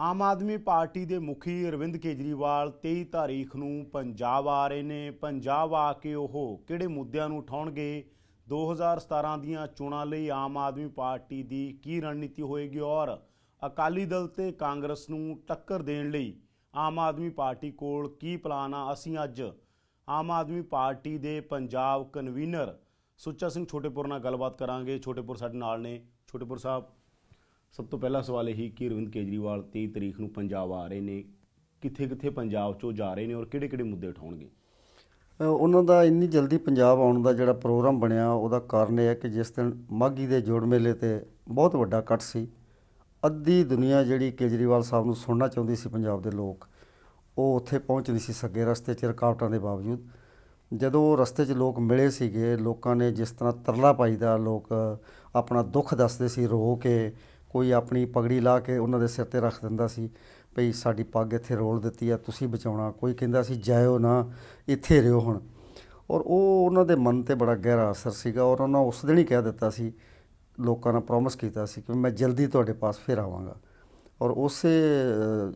ਆਮ Aadmi party ਦੇ ਮੁਖੀ ਅਰਵਿੰਦ ਕੇਜਰੀਵਾਲ 23 ਤਾਰੀਖ ਨੂੰ ਪੰਜਾਬ ਆ ਰਹੇ ਨੇ। ਪੰਜਾਬ ਆ ਕੇ ਉਹ ਕਿਹੜੇ ਮੁੱਦਿਆਂ ਨੂੰ ਉਠਾਉਣਗੇ? 2017 ਦੀਆਂ ਚੋਣਾਂ ਲਈ ਆਮ ਆਦਮੀ ਪਾਰਟੀ ਦੀ ਕੀ ਰਣਨੀਤੀ ਹੋਏਗੀ? ਔਰ ਅਕਾਲੀ ਦਲ ਤੇ ਕਾਂਗਰਸ ਨੂੰ ਟੱਕਰ ਦੇਣ ਲਈ ਆਮ ਆਦਮੀ ਪਾਰਟੀ ਕੋਲ ਕੀ ਪਲਾਨ ਆ? ਅਸੀਂ ਅੱਜ ਆਮ ਆਦਮੀ ਪਾਰਟੀ ਦੇ ਪੰਜਾਬ ਕਨਵੀਨਰ ਸੁੱਚਾ ਸਿੰਘ ਛੋਟੇਪੁਰ ਨਾਲ ਗੱਲਬਾਤ ਕਰਾਂਗੇ। ਛੋਟੇਪੁਰ ਸਾਡੇ ਨਾਲ ਨੇ। ਛੋਟੇਪੁਰ ਸਾਹਿਬ ਸਭ ਤੋਂ ਪਹਿਲਾ ਸਵਾਲ ਇਹੀ ਕਿ ਅਰਵਿੰਦ ਕੇਜਰੀਵਾਲ 23 ਤਰੀਕ ਨੂੰ ਪੰਜਾਬ ਆ ਰਹੇ ਨੇ ਕਿੱਥੇ ਕਿੱਥੇ ਪੰਜਾਬ ਚੋਂ ਜਾ ਰਹੇ ਨੇ ਔਰ ਕਿਹੜੇ ਕਿਹੜੇ ਮੁੱਦੇ ਉਠਾਉਣਗੇ? ਉਹਨਾਂ ਦਾ ਇੰਨੀ ਜਲਦੀ ਪੰਜਾਬ ਆਉਣ ਦਾ ਜਿਹੜਾ ਪ੍ਰੋਗਰਾਮ ਬਣਿਆ, ਉਹਦਾ ਕਾਰਨ ਇਹ ਹੈ ਕਿ ਜਿਸ ਦਿਨ ਮਾਘੀ ਦੇ ਜੋੜ ਮੇਲੇ ਤੇ ਬਹੁਤ ਵੱਡਾ ਇਕੱਠ ਸੀ, ਅੱਧੀ ਦੁਨੀਆ ਜਿਹੜੀ ਕੇਜਰੀਵਾਲ ਸਾਹਿਬ ਨੂੰ ਸੁਣਨਾ ਚਾਹੁੰਦੀ ਸੀ ਪੰਜਾਬ ਦੇ ਲੋਕ, ਉਹ ਉੱਥੇ ਪਹੁੰਚ ਨਹੀਂ ਸੀ ਸਕੇ ਰਸਤੇ 'ਚ ਰੁਕਾਵਟਾਂ ਦੇ ਬਾਵਜੂਦ। ਜਦੋਂ ਰਸਤੇ 'ਚ ਲੋਕ ਮਿਲੇ ਸੀਗੇ, ਲੋਕਾਂ ਨੇ ਜਿਸ ਤਰ੍ਹਾਂ ਤਰਲਾ ਪਾਈਦਾ, ਲੋਕ ਆਪਣਾ ਦੁੱਖ ਦੱਸਦੇ ਸੀ, ਰੋ ਕੇ ਕੋਈ ਆਪਣੀ ਪਗੜੀ ਲਾ ਕੇ ਉਹਨਾਂ ਦੇ ਸਿਰ ਤੇ ਰੱਖ ਦਿੰਦਾ ਸੀ, ਭਈ ਸਾਡੀ ਪੱਗ ਇੱਥੇ ਰੋਲ ਦਿੱਤੀ ਆ, ਤੁਸੀਂ ਬਚਾਉਣਾ। ਕੋਈ ਕਹਿੰਦਾ ਸੀ, ਜਾਇਓ ਨਾ, ਇੱਥੇ ਰਿਓ ਹੁਣ। ਔਰ ਉਹ ਉਹਨਾਂ ਦੇ ਮਨ ਤੇ ਬੜਾ ਗਹਿਰਾ ਅਸਰ ਸੀਗਾ ਔਰ ਉਹਨਾਂ ਉਸ ਦਿਨ ਹੀ ਕਹਿ ਦਿੱਤਾ ਸੀ, ਲੋਕਾਂ ਨਾਲ ਪ੍ਰੋਮਿਸ ਕੀਤਾ ਸੀ ਕਿ ਮੈਂ ਜਲਦੀ ਤੁਹਾਡੇ ਪਾਸ ਫਿਰ ਆਵਾਂਗਾ। ਔਰ ਉਸੇ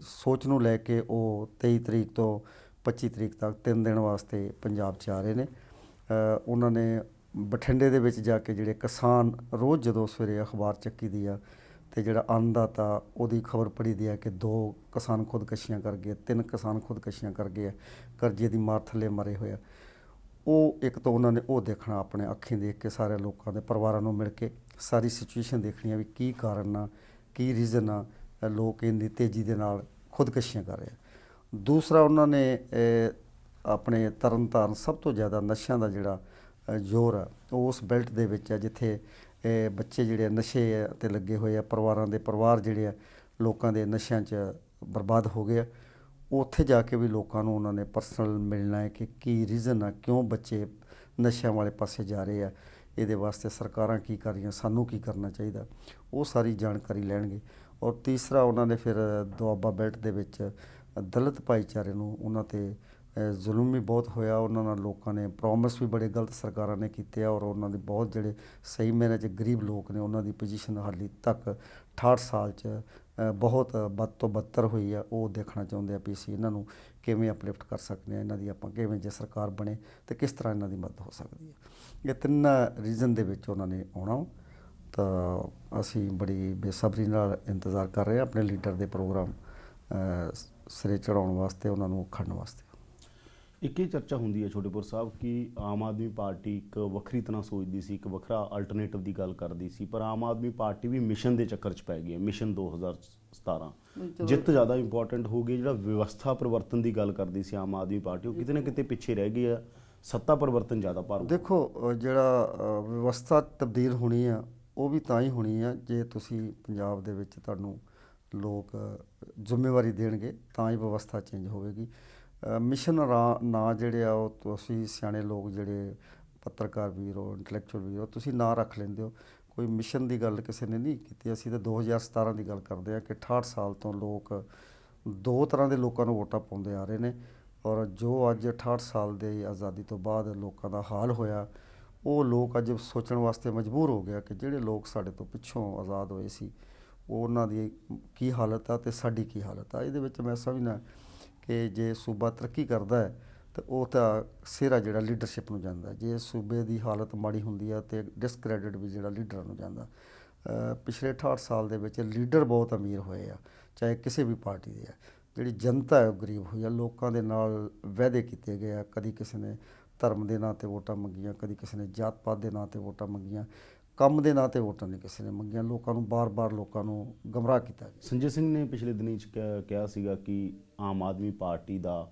ਸੋਚ ਨੂੰ ਲੈ ਕੇ ਉਹ 23 ਤਰੀਕ ਤੋਂ 25 ਤਰੀਕ ਤੱਕ ਤਿੰਨ ਦਿਨ ਵਾਸਤੇ ਪੰਜਾਬ 'ਚ ਆ ਰਹੇ ਨੇ। ਉਹਨਾਂ ਨੇ ਬਠਿੰਡੇ ਦੇ ਵਿੱਚ ਜਾ ਕੇ ਜਿਹੜੇ ਕਿਸਾਨ ਰੋਜ਼ ਜਦੋਂ ਸਵੇਰੇ ਅਖਬਾਰ ਚੱਕੀ ਦੀ ਆ ਤੇ ਜਿਹੜਾ ਅੰਨਦਾਤਾ ਉਹਦੀ ਖਬਰ ਪੜੀ ਦੀ ਹੈ ਕਿ ਦੋ ਕਿਸਾਨ ਖੁਦਕਸ਼ੀਆਂ ਕਰ ਗਏ ਤਿੰਨ ਕਿਸਾਨ ਖੁਦਕਸ਼ੀਆਂ ਕਰ ਗਏ ਆ, ਕਰਜ਼ੇ ਦੀ ਮਾਰ ਥੱਲੇ ਮਰੇ ਹੋਏ ਆ। ਉਹ ਇੱਕ ਤਾਂ ਉਹਨਾਂ ਨੇ ਉਹ ਦੇਖਣਾ ਆਪਣੇ ਅੱਖੀਂ ਦੇਖ ਕੇ ਸਾਰੇ ਲੋਕਾਂ ਦੇ ਪਰਿਵਾਰਾਂ ਨੂੰ ਮਿਲ ਕੇ ਸਾਰੀ ਸਿਚੁਏਸ਼ਨ ਦੇਖਣੀ ਆ ਵੀ ਕੀ ਕਾਰਨ ਆ ਕੀ ਰੀਜ਼ਨ ਆ ਲੋਕ ਇੰਨੀ ਤੇਜ਼ੀ ਦੇ ਨਾਲ ਖੁਦਕਸ਼ੀਆਂ ਕਰ ਰਹੇ ਆ। ਦੂਸਰਾ ਉਹਨਾਂ ਨੇ ਆਪਣੇ ਤਰਨ ਤਾਰਨ ਸਭ ਤੋਂ ਜ਼ਿਆਦਾ ਨਸ਼ਿਆਂ ਦਾ ਜਿਹੜਾ ਜ਼ੋਰ ਆ ਉਹ ਉਸ ਬੈਲਟ ਦੇ ਵਿੱਚ ਆ ਜਿੱਥੇ ਬੱਚੇ ਜਿਹੜੇ ਆ, ਨਸ਼ੇ ਤੇ ਲੱਗੇ ਹੋਏ ਆ, ਪਰਿਵਾਰਾਂ ਦੇ ਪਰਿਵਾਰ ਜਿਹੜੇ ਆ, ਲੋਕਾਂ ਦੇ ਨਸ਼ਿਆਂ 'ਚ ਬਰਬਾਦ ਹੋ ਗਏ ਆ। ਉੱਥੇ ਜਾ ਕੇ ਵੀ ਲੋਕਾਂ ਨੂੰ ਉਹਨਾਂ ਨੇ ਪਰਸਨਲ ਮਿਲਣਾ ਹੈ ਕਿ ਕੀ ਰੀਜ਼ਨ ਆ, ਕਿਉਂ ਬੱਚੇ ਨਸ਼ਿਆਂ ਵਾਲੇ ਪਾਸੇ ਜਾ ਰਹੇ ਆ। ਇਹਦੇ ਵਾਸਤੇ ਸਰਕਾਰਾਂ ਕੀ ਕਰ ਰਹੀਆਂ, ਸਾਨੂੰ ਕੀ ਕਰਨਾ ਚਾਹੀਦਾ? ਉਹ ਸਾਰੀ ਜਾਣਕਾਰੀ ਲੈਣਗੇ। ਔਰ ਤੀਸਰਾ, ਉਹਨਾਂ ਨੇ ਫਿਰ ਦੁਆਬਾ ਬੈਲਟ ਦੇ ਵਿੱਚ ਦਲਿਤ ਭਾਈਚਾਰੇ ਨੂੰ ਉਹਨਾਂ ਤੇ ਜ਼ੁਲਮ ਵੀ ਬਹੁਤ ਹੋਇਆ, ਉਹਨਾਂ ਨਾਲ ਲੋਕਾਂ ਨੇ ਪ੍ਰੋਮਿਸ ਵੀ ਬੜੇ ਗਲਤ ਸਰਕਾਰਾਂ ਨੇ ਕੀਤੇ ਆ ਔਰ ਉਹਨਾਂ ਦੇ ਬਹੁਤ ਜਿਹੜੇ ਸਹੀ ਮੈਨੇ ਚ ਗਰੀਬ ਲੋਕ ਨੇ, ਉਹਨਾਂ ਦੀ ਪੋਜੀਸ਼ਨ ਹਾਲੀ ਤੱਕ 68 ਸਾਲ ਚ ਬਹੁਤ ਬਦ ਤੋਂ ਬੱਤਰ ਹੋਈ ਆ, ਉਹ ਦੇਖਣਾ ਚਾਹੁੰਦੇ ਆ ਵੀ ਅਸੀਂ ਇਹਨਾਂ ਨੂੰ ਕਿਵੇਂ ਅਪਲਿਫਟ ਕਰ ਸਕਦੇ ਆ, ਇਹਨਾਂ ਦੀ ਆਪਾਂ ਕਿਵੇਂ ਜੇ ਸਰਕਾਰ ਬਣੇ ਤੇ ਕਿਸ ਤਰ੍ਹਾਂ ਇਹਨਾਂ ਦੀ ਮਦਦ ਹੋ ਸਕਦੀ ਹੈ ਇਹ ਤਿੰਨ ਰੀਜ਼ਨ ਦੇ ਵਿੱਚ ਉਹਨਾਂ ਨੇ ਆਉਣਾ। ਤਾਂ ਅਸੀਂ ਬੜੀ ਬੇਸਬਰੀ ਨਾਲ ਇੰਤਜ਼ਾਰ ਕਰ ਰਹੇ ਹਾਂ ਆਪਣੇ ਲੀਡਰ ਦੇ ਪ੍ਰੋਗਰਾਮ ਸਿਰੇ ਚੜਾਉਣ ਵਾਸਤੇ, ਉਹਨਾਂ ਨੂੰ ਖੜਨ ਵਾਸਤੇ। ਇੱਕ ਇਹ ਚਰਚਾ ਹੁੰਦੀ ਹੈ ਛੋਟੇਪੁਰ ਸਾਹਿਬ ਕਿ ਆਮ ਆਦਮੀ ਪਾਰਟੀ ਇੱਕ ਵੱਖਰੀ ਤਰ੍ਹਾਂ ਸੋਚਦੀ ਸੀ ਇੱਕ ਵੱਖਰਾ ਅਲਟਰਨੇਟਿਵ ਦੀ ਗੱਲ ਕਰਦੀ ਸੀ ਪਰ ਆਮ ਆਦਮੀ ਪਾਰਟੀ ਵੀ ਮਿਸ਼ਨ ਦੇ ਚੱਕਰ 'ਚ ਪੈ ਗਈ ਹੈ ਮਿਸ਼ਨ 2017 ਜਿੱਤ ਜ਼ਿਆਦਾ ਇੰਪੋਰਟੈਂਟ ਹੋ ਗਈ ਜਿਹੜਾ ਵਿਵਸਥਾ ਪਰਿਵਰਤਨ ਦੀ ਗੱਲ ਕਰਦੀ ਸੀ ਆਮ ਆਦਮੀ ਪਾਰਟੀ ਉਹ ਕਿਤੇ ਨਾ ਕਿਤੇ ਪਿੱਛੇ ਰਹਿ ਗਈ ਹੈ ਸੱਤਾ ਪਰਿਵਰਤਨ ਜ਼ਿਆਦਾ ਭਾਰੂ ਦੇਖੋ ਜਿਹੜਾ ਵਿਵਸਥਾ ਤਬਦੀਲ ਹੋਣੀ ਆ ਉਹ ਵੀ ਤਾਂ ਹੀ ਹੋਣੀ ਆ ਜੇ ਤੁਸੀਂ ਪੰਜਾਬ ਦੇ ਵਿੱਚ ਤੁਹਾਨੂੰ ਲੋਕ ਜ਼ਿੰਮੇਵਾਰੀ ਦੇਣਗੇ ਤਾਂ ਹੀ ਵਿਵਸਥਾ ਚੇਂਜ ਹੋਵੇਗੀ। ਮਿਸ਼ਨ ਰਾ- ਨਾ ਜਿਹੜੇ ਆ, ਉਹ ਤੁਸੀਂ ਸਿਆਣੇ ਲੋਕ ਜਿਹੜੇ ਪੱਤਰਕਾਰ ਵੀਰ ਹੋ ਇੰਟੈਲੈਕਚੁਅਲ ਵੀਰ ਹੋ, ਤੁਸੀਂ ਨਾਂ ਰੱਖ ਲੈਂਦੇ ਹੋ। ਕੋਈ ਮਿਸ਼ਨ ਦੀ ਗੱਲ ਕਿਸੇ ਨੇ ਨਹੀਂ ਕੀਤੀ। ਅਸੀਂ ਤਾਂ 2017 ਦੀ ਗੱਲ ਕਰਦੇ ਆ ਕਿ 68 ਸਾਲ ਤੋਂ ਲੋਕ ਦੋ ਤਰ੍ਹਾਂ ਦੇ ਲੋਕਾਂ ਨੂੰ ਵੋਟਾਂ ਪਾਉਂਦੇ ਆ ਰਹੇ ਨੇ ਔਰ ਜੋ ਅੱਜ 68 ਸਾਲ ਦੇ ਆਜ਼ਾਦੀ ਤੋਂ ਬਾਅਦ ਲੋਕਾਂ ਦਾ ਹਾਲ ਹੋਇਆ, ਉਹ ਲੋਕ ਅੱਜ ਸੋਚਣ ਵਾਸਤੇ ਮਜਬੂਰ ਹੋ ਗਿਆ ਕਿ ਜਿਹੜੇ ਲੋਕ ਸਾਡੇ ਤੋਂ ਪਿੱਛੋਂ ਆਜ਼ਾਦ ਹੋਏ ਸੀ ਉਹਨਾਂ ਦੀ ਕੀ ਹਾਲਤ ਆ ਤੇ ਸਾਡੀ ਕੀ ਹਾਲਤ ਆ। ਇਹਦੇ ਵਿੱਚ ਮੈਂ ਸਮਝਣਾ ਕਿ ਜੇ ਸੂਬਾ ਤਰੱਕੀ ਕਰਦਾ ਹੈ, ਤਾਂ ਉਹ ਤਾਂ ਸਿਹਰਾ ਜਿਹੜਾ ਲੀਡਰਸ਼ਿਪ ਨੂੰ ਜਾਂਦਾ ਜੇ ਸੂਬੇ ਦੀ ਹਾਲਤ ਮਾੜੀ ਹੁੰਦੀ ਆ, ਤੇ ਡਿਸਕ੍ਰੈਡਿਟ ਵੀ ਜਿਹੜਾ ਲੀਡਰਾਂ ਨੂੰ ਜਾਂਦਾ। ਪਿਛਲੇ 68 ਸਾਲ ਦੇ ਵਿੱਚ ਲੀਡਰ ਬਹੁਤ ਅਮੀਰ ਹੋਏ ਆ, ਚਾਹੇ ਕਿਸੇ ਵੀ ਪਾਰਟੀ ਦੇ ਆ। ਜਿਹੜੀ ਜਨਤਾ ਹੈ ਉਹ ਗਰੀਬ ਹੋਈ ਆ, ਲੋਕਾਂ ਦੇ ਨਾਲ ਵਾਅਦੇ ਕੀਤੇ ਗਏ ਆ। ਕਦੀ ਕਿਸੇ ਨੇ ਧਰਮ ਦੇ ਨਾਂ ਤੇ ਵੋਟਾਂ ਮੰਗੀਆਂ, ਕਦੀ ਕਿਸੇ ਨੇ ਜਾਤ ਪਾਤ ਦੇ ਨਾਂ ਤੇ ਵੋਟਾਂ ਮੰਗੀਆਂ। ਕੰਮ ਦੇ ਨਾਂ ਤੇ ਵੋਟਾਂ ਨਹੀਂ ਕਿਸੇ ਨੇ ਮੰਗੀਆਂ ਲੋਕਾਂ ਨੂੰ ਬਾਰ-ਬਾਰ ਲੋਕਾਂ ਨੂੰ ਗਮਰਾਹ ਕੀਤਾ ਗਿਆ ਸੰਜੇ ਸਿੰਘ ਨੇ ਪਿਛਲੇ ਦਿਨੀ ਚ ਕਿਹਾ ਸੀਗਾ ਕਿ ਆਮ ਆਦਮੀ ਪਾਰਟੀ ਦਾ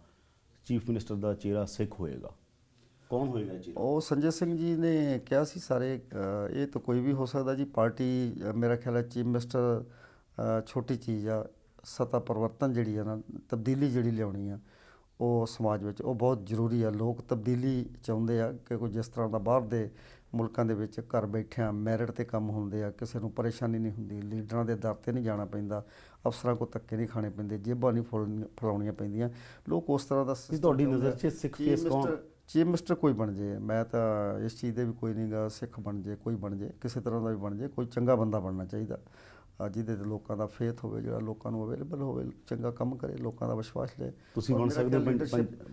ਚੀਫ ਮਿਨਿਸਟਰ ਦਾ ਚਿਹਰਾ ਸਿੱਖ ਹੋਏਗਾ। ਕੌਣ ਹੋਏਗਾ ਚਿਹਰਾ? ਉਹ ਸੰਜੇ ਸਿੰਘ ਜੀ ਨੇ ਕਿਹਾ ਸੀ ਸਾਰੇ ਇਹ ਤਾਂ ਕੋਈ ਵੀ ਹੋ ਸਕਦਾ ਜੀ ਪਾਰਟੀ ਮੇਰਾ ਖਿਆਲ ਹੈ ਚੀਫ ਮਿਨਿਸਟਰ ਛੋਟੀ ਚੀਜ਼ ਆ ਸਤਾ ਪਰਿਵਰਤਨ ਜਿਹੜੀ ਆ ਨਾ ਤਬਦੀਲੀ ਜਿਹੜੀ ਲਿਆਉਣੀ ਆ ਉਹ ਸਮਾਜ ਵਿੱਚ ਉਹ ਬਹੁਤ ਜ਼ਰੂਰੀ ਆ। ਲੋਕ ਤਬਦੀਲੀ ਚਾਹੁੰਦੇ ਆ ਕਿ ਕੋਈ ਜਿਸ ਤਰ੍ਹਾਂ ਦਾ ਬਾਹਰ ਦੇ ਮੁਲਕਾਂ ਦੇ ਵਿੱਚ ਘਰ ਬੈਠਿਆਂ ਮੈਰਿਟ ਤੇ ਕੰਮ ਹੁੰਦੇ ਆ ਕਿਸੇ ਨੂੰ ਪਰੇਸ਼ਾਨੀ ਨਹੀਂ ਹੁੰਦੀ ਲੀਡਰਾਂ ਦੇ ਦਰ ਤੇ ਨਹੀਂ ਜਾਣਾ ਪੈਂਦਾ ਅਫਸਰਾਂ ਕੋ ਧੱਕੇ ਨਹੀਂ ਖਾਣੇ ਪੈਂਦੇ ਜੇਬਾਂ ਨਹੀਂ ਫੁੱਲ- ਫੁਲਾਉਣੀਆਂ ਪੈਂਦੀਆਂ। ਲੋਕ ਉਸ ਤਰ੍ਹਾਂ ਦਾ ਤੁਹਾਡੀ ਨਜ਼ਰ 'ਚ ਸਿੱਖ ਫੇਸ ਕੌਣ? ਚੀਫ ਮਿਨਿਸਟਰ ਕੋਈ ਬਣ ਜੇ ਮੈਂ ਤਾਂ ਇਸ ਚੀਜ਼ ਦੇ ਵੀ ਕੋਈ ਨਹੀਂਗਾ ਸਿੱਖ ਬਣ ਜੇ ਕੋਈ ਬਣ ਜੇ ਕਿਸੇ ਤਰ੍ਹਾਂ ਦਾ ਵੀ ਬਣ ਜੇ ਕੋਈ ਚੰਗਾ ਬੰਦਾ ਬਣਨਾ ਚਾਹੀਦਾ। ਜਿਹਦੇ ਤੇ ਲੋਕਾਂ ਦਾ ਫੇਥ ਹੋਵੇ ਜਿਹੜਾ ਲੋਕਾਂ ਨੂੰ ਅਵੇਲੇਬਲ ਹੋਵੇ ਚੰਗਾ ਕੰਮ ਕਰੇ ਲੋਕਾਂ ਦਾ ਵਿਸ਼ਵਾਸ ਲਏ ਤੁਸੀਂ ਬਣ ਸਕਦੇ ਹੋ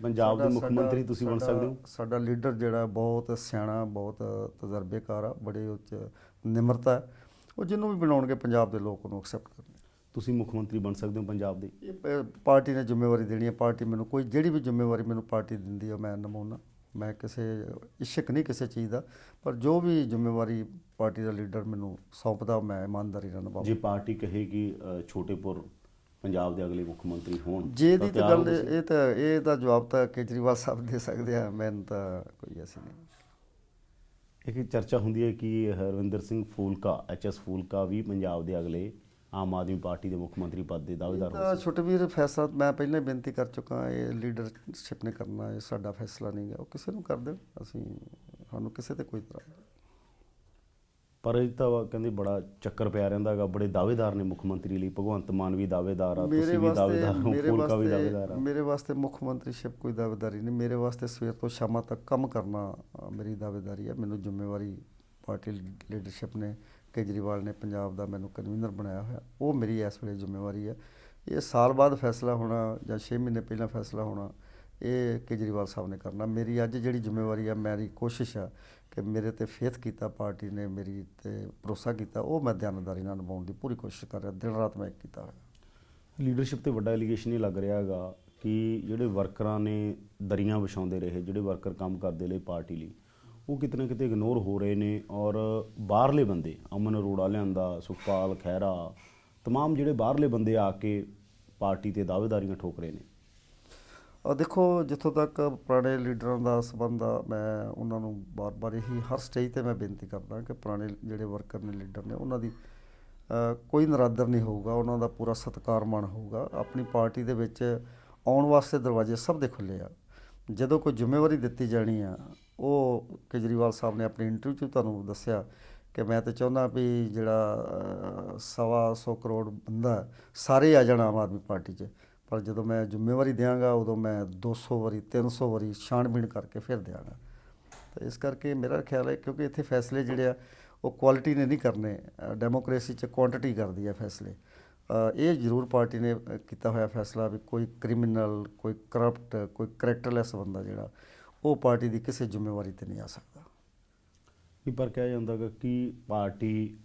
ਪੰਜਾਬ ਦੇ ਮੁੱਖ ਮੰਤਰੀ ਤੁਸੀਂ ਬਣ ਸਕਦੇ ਹੋ। ਸਾਡਾ ਲੀਡਰ ਜਿਹੜਾ ਬਹੁਤ ਸਿਆਣਾ ਬਹੁਤ ਤਜਰਬੇਕਾਰ ਆ ਬੜੇ ਉੱਚ ਨਿਮਰਤਾ ਉਹ ਜਿਹਨੂੰ ਵੀ ਬਣਾਉਣਗੇ ਪੰਜਾਬ ਦੇ ਲੋਕ ਉਹਨੂੰ ਐਕਸੈਪਟ ਕਰਨਗੇ। ਤੁਸੀਂ ਮੁੱਖ ਮੰਤਰੀ ਬਣ ਸਕਦੇ ਹੋ ਪੰਜਾਬ ਦੇ। ਇਹ ਪਾਰਟੀ ਨੇ ਜ਼ਿੰਮੇਵਾਰੀ ਦੇਣੀ ਹੈ। ਪਾਰਟੀ ਮੈਨੂੰ ਕੋਈ ਜਿਹੜੀ ਵੀ ਜ਼ਿੰਮੇਵਾਰੀ ਮੈਨੂੰ ਪਾਰਟੀ ਦਿੰਦੀ ਹੈ ਮੈਂ ਨਿਭਾਉਣਾ ਮੈਂ ਕਿਸੇ ਇਸ਼ਕ ਨਹੀਂ ਕਿਸੇ ਚੀਜ਼ ਦਾ ਪਰ ਜੋ ਵੀ ਜ਼ਿੰਮੇਵਾਰੀ ਪਾਰਟੀ ਦਾ ਲੀਡਰ ਮੈਨੂੰ ਸੌਂਪਦਾ ਮੈਂ ਇਮਾਨਦਾਰੀ ਨਾਲ ਜੇ ਨਿਭਾਉਂਦਾ ਪਾਰਟੀ ਕਹੇ ਕਿ ਅ, ਛੋਟੇਪੁਰ ਪੰਜਾਬ ਦੇ ਅਗਲੇ ਮੁੱਖ ਮੰਤਰੀ ਹੋਣ ਜੇ ਦੀ ਤਾਂ ਗੱਲ? ਇਹ ਤਾਂ ਇਹ ਤਾਂ ਜਵਾਬ ਤਾਂ ਕੇਜਰੀਵਾਲ ਸਾਹਿਬ ਦੇ ਸਕਦੇ ਆ ਮੈਨੂੰ ਤਾਂ ਕੋਈ ਐਸੀ ਨਹੀਂ ਇੱਕ ਚਰਚਾ ਹੁੰਦੀ ਹੈ ਕਿ ਹਰਵਿੰਦਰ ਸਿੰਘ ਫੂਲਕਾ ਐਚਐਸ ਫੂਲਕਾ ਵੀ ਪੰਜਾਬ ਦੇ ਅਗਲੇ ਆਮ ਆਦਮੀ ਪਾਰਟੀ ਦੇ ਮੁੱਖ ਮੰਤਰੀ ਪਦ ਦੇ ਦਾਅਵੇਦਾਰ ਹੋ ਸਕਦੇ ਛੁੱਟਵੀਰ ਫੈਸਲਾ ਮੈਂ ਪਹਿਲਾਂ ਹੀ ਬੇਨਤੀ ਕਰ ਚੁੱਕਾ ਇਹ ਲੀਡਰਸ਼ਿਪ ਨੇ ਕਰਨਾ ਇਹ ਸਾਡਾ ਫੈਸਲਾ ਨਹੀਂ ਹੈ ਉਹ ਕਿਸੇ ਨੂੰ ਕਰ ਦੇਣ ਅਸੀਂ ਸਾਨੂੰ ਕਿਸੇ ਤੇ ਕੋਈ ਤਰ੍ਹਾਂ ਨਹੀਂ। ਪਰ ਇਹ ਤਾਂ ਕਹਿੰਦੇ ਬੜਾ ਚੱਕਰ ਪਿਆ ਰਹਿੰਦਾ ਹੈਗਾ ਬੜੇ ਦਾਅਵੇਦਾਰ ਨੇ ਮੁੱਖ ਮੰਤਰੀ ਲਈ ਭਗਵੰਤ ਮਾਨ ਵੀ ਦਾਅਵੇਦਾਰ ਆ ਤੁਸੀਂ ਵੀ ਦਾਅਵੇਦਾਰ ਹੋ ਫੂਲਕਾ ਵੀ ਦਾਅਵੇਦਾਰ ਆ। ਮੇਰੇ ਵਾਸਤੇ ਮੁੱਖ ਮੰਤਰੀਸ਼ਿਪ ਕੋਈ ਦਾਅਵੇਦਾਰੀ ਨਹੀਂ ਮੇਰੇ ਵਾਸਤੇ ਸਵੇਰ ਤੋਂ ਸ਼ਾਮਾਂ ਤੱਕ ਕੰਮ ਕਰਨਾ ਮੇਰੀ ਦਾਅਵੇਦਾਰੀ ਹੈ ਮੈਨੂੰ ਜ਼ਿੰਮੇਵਾਰੀ ਪਾਰਟੀ ਲੀਡਰਸ਼ਿਪ ਨੇ ਕੇਜਰੀਵਾਲ ਨੇ ਪੰਜਾਬ ਦਾ ਮੈਨੂੰ ਕਨਵੀਨਰ ਬਣਾਇਆ ਹੋਇਆ। ਉਹ ਮੇਰੀ ਇਸ ਵੇਲੇ ਜ਼ਿੰਮੇਵਾਰੀ ਹੈ ਇਹ ਸਾਲ ਬਾਅਦ ਫੈਸਲਾ ਹੋਣਾ ਜਾਂ 6 ਮਹੀਨੇ ਪਹਿਲਾਂ ਫੈਸਲਾ ਹੋਣਾ ਇਹ ਕੇਜਰੀਵਾਲ ਸਾਹਿਬ ਨੇ ਕਰਨਾ ਮੇਰੀ ਅੱਜ ਜਿਹੜੀ ਜ਼ਿੰਮੇਵਾਰੀ ਹੈ ਮੇਰੀ ਕੋਸ਼ਿਸ਼ ਆ ਕਿ ਮੇਰੇ ਤੇ ਫੇਥ ਕੀਤਾ ਪਾਰਟੀ ਨੇ ਮੇਰੀ ਤੇ ਭਰੋਸਾ ਕੀਤਾ ਉਹ ਮੈਂ ਦਿਆਨਦਾਰੀ ਨਾਲ ਨਿਭਾਉਣ ਦੀ ਪੂਰੀ ਕੋਸ਼ਿਸ਼ ਕਰ ਰਿਹਾ ਦਿਨ ਰਾਤ ਮੈਂ ਇੱਕ ਕੀਤਾ ਹੋਇਆ ਲੀਡਰਸ਼ਿਪ ਤੇ ਵੱਡਾ ਐਲੀਗੇਸ਼ਨ ਇਹ ਲੱਗ ਰਿਹਾ ਹੈਗਾ ਕਿ ਜਿਹੜੇ ਵਰਕਰਾਂ ਨੇ ਦਰੀਆਂ ਵਿਛਾਉਂਦੇ ਰਹੇ ਜਿਹੜੇ ਵਰਕਰ ਕੰਮ ਕਰਦੇ ਲਈ ਪਾਰਟੀ ਲਈ ਉਹ ਕਿਤੇ ਨਾ ਕਿਤੇ ਇਗਨੋਰ ਹੋ ਰਹੇ ਨੇ ਔਰ ਬਾਹਰਲੇ ਬੰਦੇ ਅਮਨ ਅਰੋੜਾ ਲਿਆਂਦਾ ਸੁਖਪਾਲ ਖਹਿਰਾ तमाम ਜਿਹੜੇ ਬਾਹਰਲੇ ਬੰਦੇ ਆ ਕੇ ਪਾਰਟੀ ਤੇ ਦਾਅਵੇਦਾਰੀਆਂ ਠੋਕ ਰਹੇ ਨੇ ਆ ਦੇਖੋ, ਜਿੱਥੋਂ ਤੱਕ ਪੁਰਾਣੇ ਲੀਡਰਾਂ ਦਾ ਸੰਬੰਧ ਆ, ਮੈਂ ਉਹਨਾਂ ਨੂੰ ਬਾਰ-ਬਾਰ ਇਹੀ, ਹਰ ਸਟੇਜ ਤੇ ਮੈਂ ਬੇਨਤੀ ਕਰਦਾ ਕਿ ਪੁਰਾਣੇ ਜਿਹੜੇ ਵਰਕਰ ਨੇ ਲੀਡਰ ਨੇ, ਉਹਨਾਂ ਦੀ ਕੋਈ ਨਰਾਦਰ ਨਹੀਂ ਹੋਊਗਾ, ਉਹਨਾਂ ਦਾ ਪੂਰਾ ਸਤਿਕਾਰ ਮਾਣ ਹੋਊਗਾ। ਆਪਣੀ ਪਾਰਟੀ ਦੇ ਵਿੱਚ ਆਉਣ ਵਾਸਤੇ ਦਰਵਾਜ਼ੇ ਸਭ ਦੇ ਖੁੱਲੇ ਆ। ਜਦੋਂ ਕੋਈ ਜ਼ਿੰਮੇਵਾਰੀ ਦਿੱਤੀ ਜਾਣੀ ਆ, ਉਹ ਕੇਜਰੀਵਾਲ ਸਾਹਿਬ ਨੇ ਆਪਣੀ ਇੰਟਰਵਿਊ 'ਚ ਤੁਹਾਨੂੰ ਦੱਸਿਆ ਕਿ ਮੈਂ ਤਾਂ ਚਾਹੁੰਦਾ ਵੀ ਜਿਹੜਾ ਸਵਾ ਸੌ ਕਰੋੜ ਬੰਦਾ, ਸਾਰੇ ਆ ਜਾਣ ਆਮ ਆਦਮੀ ਪਾਰਟੀ 'ਚ। ਪਰ ਜਦੋਂ ਮੈਂ ਜ਼ਿੰਮੇਵਾਰੀ ਦਿਆਂਗਾ, ਉਦੋਂ ਮੈਂ 200 ਵਾਰੀ 300 ਵਾਰੀ ਛਾਣਬੀਣ ਕਰਕੇ ਫਿਰ ਦਿਆਂਗਾ। ਤਾਂ ਇਸ ਕਰਕੇ ਮੇਰਾ ਖਿਆਲ ਹੈ ਕਿਉਂਕਿ ਇੱਥੇ ਫੈਸਲੇ ਜਿਹੜੇ ਆ, ਉਹ ਕੁਆਲਿਟੀ ਨੇ ਨਹੀਂ ਕਰਨੇ। ਡੈਮੋਕ੍ਰੇਸੀ 'ਚ ਕੁਆਂਟੀਟੀ ਕਰਦੀ ਹੈ ਫੈਸਲੇ। ਇਹ ਜ਼ਰੂਰ ਪਾਰਟੀ ਨੇ ਕੀਤਾ ਹੋਇਆ ਫੈਸਲਾ ਵੀ ਕੋਈ ਕ੍ਰਿਮੀਨਲ, ਕੋਈ ਕਰਪਟ, ਕੋਈ ਕਰੈਕਟਰਲੈਸ ਬੰਦਾ ਜਿਹੜਾ, ਉਹ ਪਾਰਟੀ ਦੀ ਕਿਸੇ ਜ਼ਿੰਮੇਵਾਰੀ ਤੇ ਨਹੀਂ ਆ ਸਕਦਾ। ਵੀ ਪਰ ਕਿਹਾ ਜਾਂਦਾ ਗਾ ਕਿ ਪਾਰਟੀ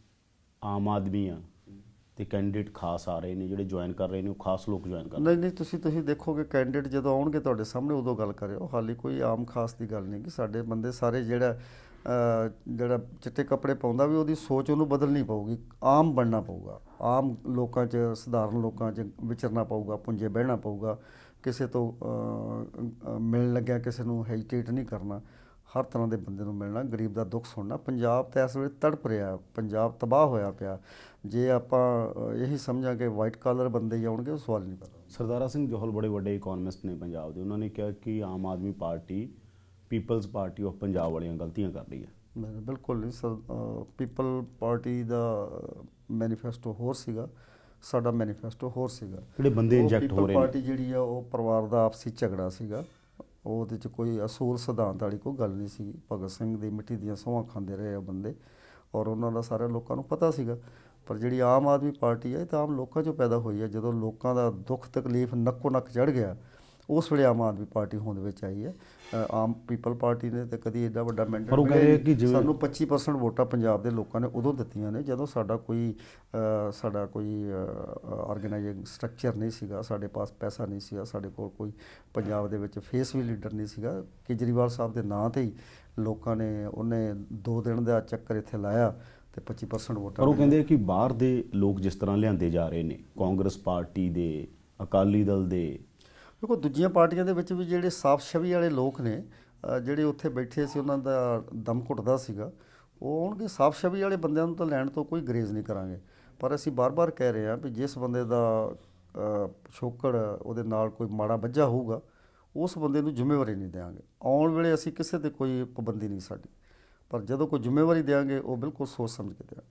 ਆਮ ਆਦਮੀ ਆ। ਤੇ ਕੈਂਡੀਡੇਟ ਖਾਸ ਆ ਰਹੇ ਨੇ ਜਿਹੜੇ ਜੁਆਇਨ ਕਰ ਰਹੇ ਨੇ ਉਹ ਖਾਸ ਲੋਕ ਜੁਆਇਨ ਕਰ ਰਹੇ ਨਹੀਂ ਨਹੀਂ ਤੁਸੀਂ ਤੁਸੀਂ ਦੇਖੋਗੇ ਕੈਂਡੀਡੇਟ ਜਦੋਂ ਆਉਣਗੇ ਤੁਹਾਡੇ ਸਾਹਮਣੇ ਉਦੋਂ ਗੱਲ ਕਰਿਓ। ਹਾਲੇ ਕੋਈ ਆਮ ਖਾਸ ਦੀ ਗੱਲ ਨਹੀਂ ਕਿ ਸਾਡੇ ਬੰਦੇ ਸਾਰੇ ਜਿਹੜਾ ਜਿਹੜਾ ਚਿੱਟੇ ਕੱਪੜੇ ਪਾਉਂਦਾ ਵੀ ਉਹਦੀ ਸੋਚ ਉਹਨੂੰ ਬਦਲਣੀ ਪਊਗੀ। ਆਮ ਬਣਨਾ ਪਊਗਾ। ਆਮ ਲੋਕਾਂ 'ਚ ਸਧਾਰਨ ਲੋਕਾਂ 'ਚ ਵਿਚਰਨਾ ਪਊਗਾ ਪੁੰਜੇ ਬਹਿਣਾ ਪਊਗਾ। ਕਿਸੇ ਤੋਂ ਮਿਲਣ ਲੱਗਿਆ ਕਿਸੇ ਨੂੰ ਹੈਜ਼ਿਟੇਟ ਨਹੀਂ ਕਰਨਾ। ਹਰ ਤਰ੍ਹਾਂ ਦੇ ਬੰਦੇ ਨੂੰ ਮਿਲਣਾ ਗਰੀਬ ਦਾ ਦੁੱਖ ਸੁਣਨਾ। ਪੰਜਾਬ ਤਾਂ ਇਸ ਵੇਲੇ ਤੜਪ ਰਿਹਾ ਪੰਜਾਬ ਤਬਾਹ ਹੋਇਆ ਪਿਆ। ਜੇ ਆਪਾਂ ਇਹੀ ਸਮਝਾਂਗੇ ਵਾਈਟ ਕਾਲਰ ਬੰਦੇ ਹੀ ਆਉਣਗੇ ਉਹ ਸਵਾਲ ਨਹੀਂ ਪੈਦਾ। ਸਰਦਾਰਾ ਸਿੰਘ ਜੋਹਲ ਬੜੇ ਵੱਡੇ ਇਕਨੋਮਿਸਟ ਨੇ ਪੰਜਾਬ ਦੇ। ਉਹਨਾਂ ਨੇ ਕਿਹਾ ਕਿ Aam Aadmi party people's party of Punjab ਵਾਲੀਆਂ ਗਲਤੀਆਂ ਕਰ ਰਹੀ ਹੈ। ਬਿਲਕੁਲ ਨਹੀਂ ਸਰ ਪੀਪਲ ਪਾਰਟੀ ਦਾ ਮੈਨੀਫੈਸਟੋ ਹੋਰ ਸੀਗਾ। ਸਾਡਾ ਮੈਨੀਫੈਸਟੋ ਹੋਰ ਸੀਗਾ। ਜਿਹੜੇ ਬੰਦੇ ਇੰਜੈਕਟ ਹੋ ਰਹੇ ਨੇ। ਪਾਰਟੀ ਜਿਹੜੀ ਆ ਉਹ ਪਰਿਵਾਰ ਦਾ ਆਪਸੀ ਝਗੜਾ ਸੀਗਾ। ਉਹਦੇ ਚ ਕੋਈ ਅਸੂਲ ਸਿਧਾਂਤ ਵਾਲੀ ਕੋਈ ਗੱਲ ਨਹੀਂ ਸੀ। ਭਗਤ ਸਿੰਘ ਦੀ ਮਿੱਟੀ ਦੀਆਂ ਸੋਹਾਂ ਖਾਂਦੇ ਰਹੇ ਆ ਬੰਦੇ ਔਰ ਉਹਨਾਂ ਦਾ ਸਾਰੇ ਲੋਕਾਂ ਨੂੰ ਪਤਾ ਸੀਗਾ। ਪਰ ਜਿਹੜੀ ਆਮ ਆਦਮੀ ਪਾਰਟੀ ਹੈ ਇਹ ਤਾਂ ਆਮ ਲੋਕਾਂ ਚੋਂ ਪੈਦਾ ਹੋਈ ਹੈ ਜਦੋਂ ਲੋਕਾਂ ਦਾ ਦੁੱਖ ਤਕਲੀਫ ਨੱਕੋ ਨੱਕ ਚੜ ਗਿਆ ਉਸ ਵੇਲੇ ਆਮ ਆਦਮੀ ਪਾਰਟੀ ਹੋਂਦ ਵਿੱਚ ਆਈ ਹੈ। ਆਮ ਪੀਪਲ ਪਾਰਟੀ ਨੇ ਤੇ ਕਦੀ ਐਡਾ ਵੱਡਾ ਮੈਂਡੇਟ ਜਿਵੇਂ- ਸਾਨੂੰ 25% ਵੋਟਾਂ ਪੰਜਾਬ ਦੇ ਲੋਕਾਂ ਨੇ ਉਦੋਂ ਦਿੱਤੀਆਂ ਨੇ ਜਦੋਂ ਸਾਡਾ ਕੋਈ ਸਾਡਾ ਕੋਈ ਆਰਗੇਨਾਈਜ਼ਿੰਗ ਸਟਰਕਚਰ ਨਹੀਂ ਸੀਗਾ ਸਾਡੇ ਪਾਸ ਪੈਸਾ ਨਹੀਂ ਸੀਗਾ ਸਾਡੇ ਕੋਲ ਕੋਈ ਪੰਜਾਬ ਦੇ ਵਿੱਚ ਫੇਸ ਵੀ ਲੀਡਰ ਨਹੀਂ ਸੀਗਾ। ਕੇਜਰੀਵਾਲ ਸਾਹਿਬ ਦੇ ਨਾਂ ਤੇ ਹੀ ਲੋਕਾਂ ਨੇ ਉਹਨੇ 2 ਦਿਨ ਦਾ ਚੱਕਰ ਇੱਥੇ ਲਾਇਆ ਤੇ 25% ਵੋਟਾਂ ਪਰ ਉਹ। ਕਹਿੰਦੇ ਕਿ ਬਾਹਰ ਦੇ ਲੋਕ ਜਿਸ ਤਰ੍ਹਾਂ ਲਿਆਂਦੇ ਜਾ ਰਹੇ ਨੇ ਕਾਂਗਰਸ ਪਾਰਟੀ ਦੇ ਅਕਾਲੀ ਦਲ ਦੇ ਦੇਖੋ, ਦੂਜੀਆਂ ਪਾਰਟੀਆਂ ਦੇ ਵਿੱਚ ਵੀ ਜਿਹੜੇ ਸਾਫ਼ ਛਵੀ ਵਾਲੇ ਲੋਕ ਨੇ ਜਿਹੜੇ ਉੱਥੇ ਬੈਠੇ ਸੀ, ਉਹਨਾਂ ਦਾ ਦਮ ਘੁੱਟਦਾ ਸੀਗਾ, ਉਹ ਆਉਣਗੇ। ਸਾਫ਼ ਛਵੀ ਵਾਲੇ ਬੰਦਿਆਂ ਨੂੰ ਤਾਂ ਲੈਣ ਤੋਂ ਕੋਈ ਗਰੇਜ਼ ਨਹੀਂ ਕਰਾਂਗੇ। ਪਰ ਅਸੀਂ ਬਾਰ-ਬਾਰ ਕਹਿ ਰਹੇ ਹਾਂ ਵੀ ਜਿਸ ਬੰਦੇ ਦਾ ਛੋਕੜ ਉਹਦੇ ਨਾਲ ਕੋਈ ਮਾੜਾ ਵੱਜਾ ਹੋਊਗਾ, ਉਸ ਬੰਦੇ ਨੂੰ ਜ਼ਿੰਮੇਵਾਰੀ ਨਹੀਂ ਦੇਵਾਂਗੇ ਆਉਣ ਵੇਲੇ ਅਸੀਂ ਕਿਸੇ ਤੇ ਕੋਈ ਪਾਬੰਦੀ ਨਹੀਂ ਸਾਡੀ। ਪਰ ਜਦੋਂ ਕੋਈ ਜ਼ਿੰਮੇਵਾਰੀ ਦੇਵਾਂਗੇ ਉਹ ਬਿਲਕੁਲ ਸੋਚ ਸਮਝ ਕੇ ਦੇਵਾਂਗੇ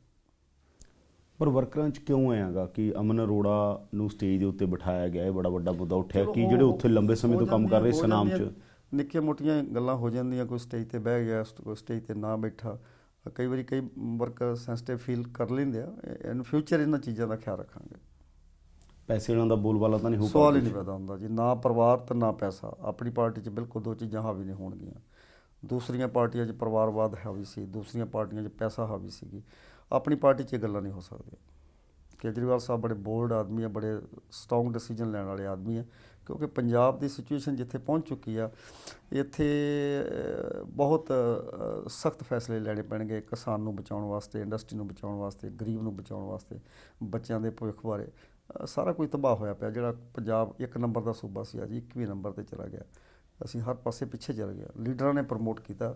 ਪਰ ਵਰਕਰਾਂ 'ਚ ਕਿਉਂ ਆਇਆਗਾ ਕਿ ਅਮਨ ਅਰੋੜਾ ਨੂੰ ਸਟੇਜ ਦੇ ਉੱਤੇ ਬਿਠਾਇਆ ਗਿਆ ਇਹ ਬੜਾ ਵੱਡਾ ਮੁੱਦਾ ਉੱਠਿਆ ਕਿ ਜਿਹੜੇ ਉੱਥੇ ਲੰਬੇ ਸਮੇਂ ਤੋਂ ਕੰਮ ਕਰ ਰਹੇ ਸਨਾਮ 'ਚ? ਨਿੱਕੀਆਂ ਮੋਟੀਆਂ ਗੱਲਾਂ ਹੋ ਜਾਂਦੀਆਂ ਕੋਈ ਸਟੇਜ ਤੇ ਬਹਿ ਗਿਆ ਕੋਈ ਸਟੇਜ ਤੇ ਨਾ ਬੈਠਾ। ਕਈ ਵਾਰੀ ਕਈ ਵਰਕਰ ਸੈਂਸਿਟਿਵ ਫੀਲ ਕਰ ਲੈਂਦੇ ਆ। ਇਨ ਫਿਊਚਰ ਇਹਨਾਂ ਚੀਜ਼ਾਂ ਦਾ ਖਿਆਲ ਰੱਖਾਂਗੇ। ਪੈਸੇ ਨਾਲ ਦਾ ਬੋਲਬਾਲਾ ਤਾਂ ਨਹੀਂ ਹੋ ਸਵਾਲ ਹੀ ਨਹੀਂ ਪੈਦਾ ਹੁੰਦਾ ਜੀ ਨਾ ਪਰਿਵਾਰ ਤੇ ਨਾ ਪੈਸਾ। ਆਪਣੀ ਪਾਰਟੀ 'ਚ ਬਿਲਕੁਲ ਦੋ ਚੀਜ਼ਾਂ ਹਾਵੀ ਨਹੀਂ ਹੋਣਗੀਆਂ। ਦੂਸਰੀਆਂ ਪਾਰਟੀਆਂ 'ਚ ਪਰਿਵਾਰਵਾਦ ਹਾਵੀ ਸੀ ਦੂਸਰੀਆਂ ਪਾਰਟੀਆਂ 'ਚ ਪੈਸਾ ਹਾਵੀ ਸੀਗੀ। ਆਪਣੀ ਪਾਰਟੀ 'ਚ ਇਹ ਗੱਲਾਂ ਨਹੀਂ ਹੋ ਸਕਦੀਆਂ। ਕੇਜਰੀਵਾਲ ਸਾਹਿਬ ਬੜੇ ਬੋਲਡ ਆਦਮੀ ਆ, ਬੜੇ ਸਟਰੋਂਗ ਡਿਸੀਜਨ ਲੈਣ ਵਾਲੇ ਆਦਮੀ ਆ, ਕਿਉਂਕਿ ਪੰਜਾਬ ਦੀ ਸਿਚੁਏਸ਼ਨ ਜਿੱਥੇ ਪਹੁੰਚ ਚੁੱਕੀ ਆ, ਇੱਥੇ ਬਹੁਤ ਸਖਤ ਫੈਸਲੇ ਲੈਣੇ ਪੈਣਗੇ ਕਿਸਾਨ ਨੂੰ ਬਚਾਉਣ ਵਾਸਤੇ ਇੰਡਸਟਰੀ ਨੂੰ ਬਚਾਉਣ ਵਾਸਤੇ, ਗਰੀਬ ਨੂੰ ਬਚਾਉਣ ਵਾਸਤੇ, ਬੱਚਿਆਂ ਦੇ ਭਵਿੱਖ ਬਾਰੇ। ਸਾਰਾ ਕੁਝ ਤਬਾਹ ਹੋਇਆ ਪਿਆ, ਜਿਹੜਾ ਪੰਜਾਬ ਇੱਕ ਨੰਬਰ ਦਾ ਸੂਬਾ ਸੀ, ਅੱਜ 21 ਨੰਬਰ ਤੇ ਚਲਾ ਗਿਆ। ਅਸੀਂ ਹਰ ਪਾਸੇ ਪਿੱਛੇ ਚਲ ਗਿਆ ਲੀਡਰਾਂ ਨੇ ਪ੍ਰਮੋਟ ਕੀਤਾ,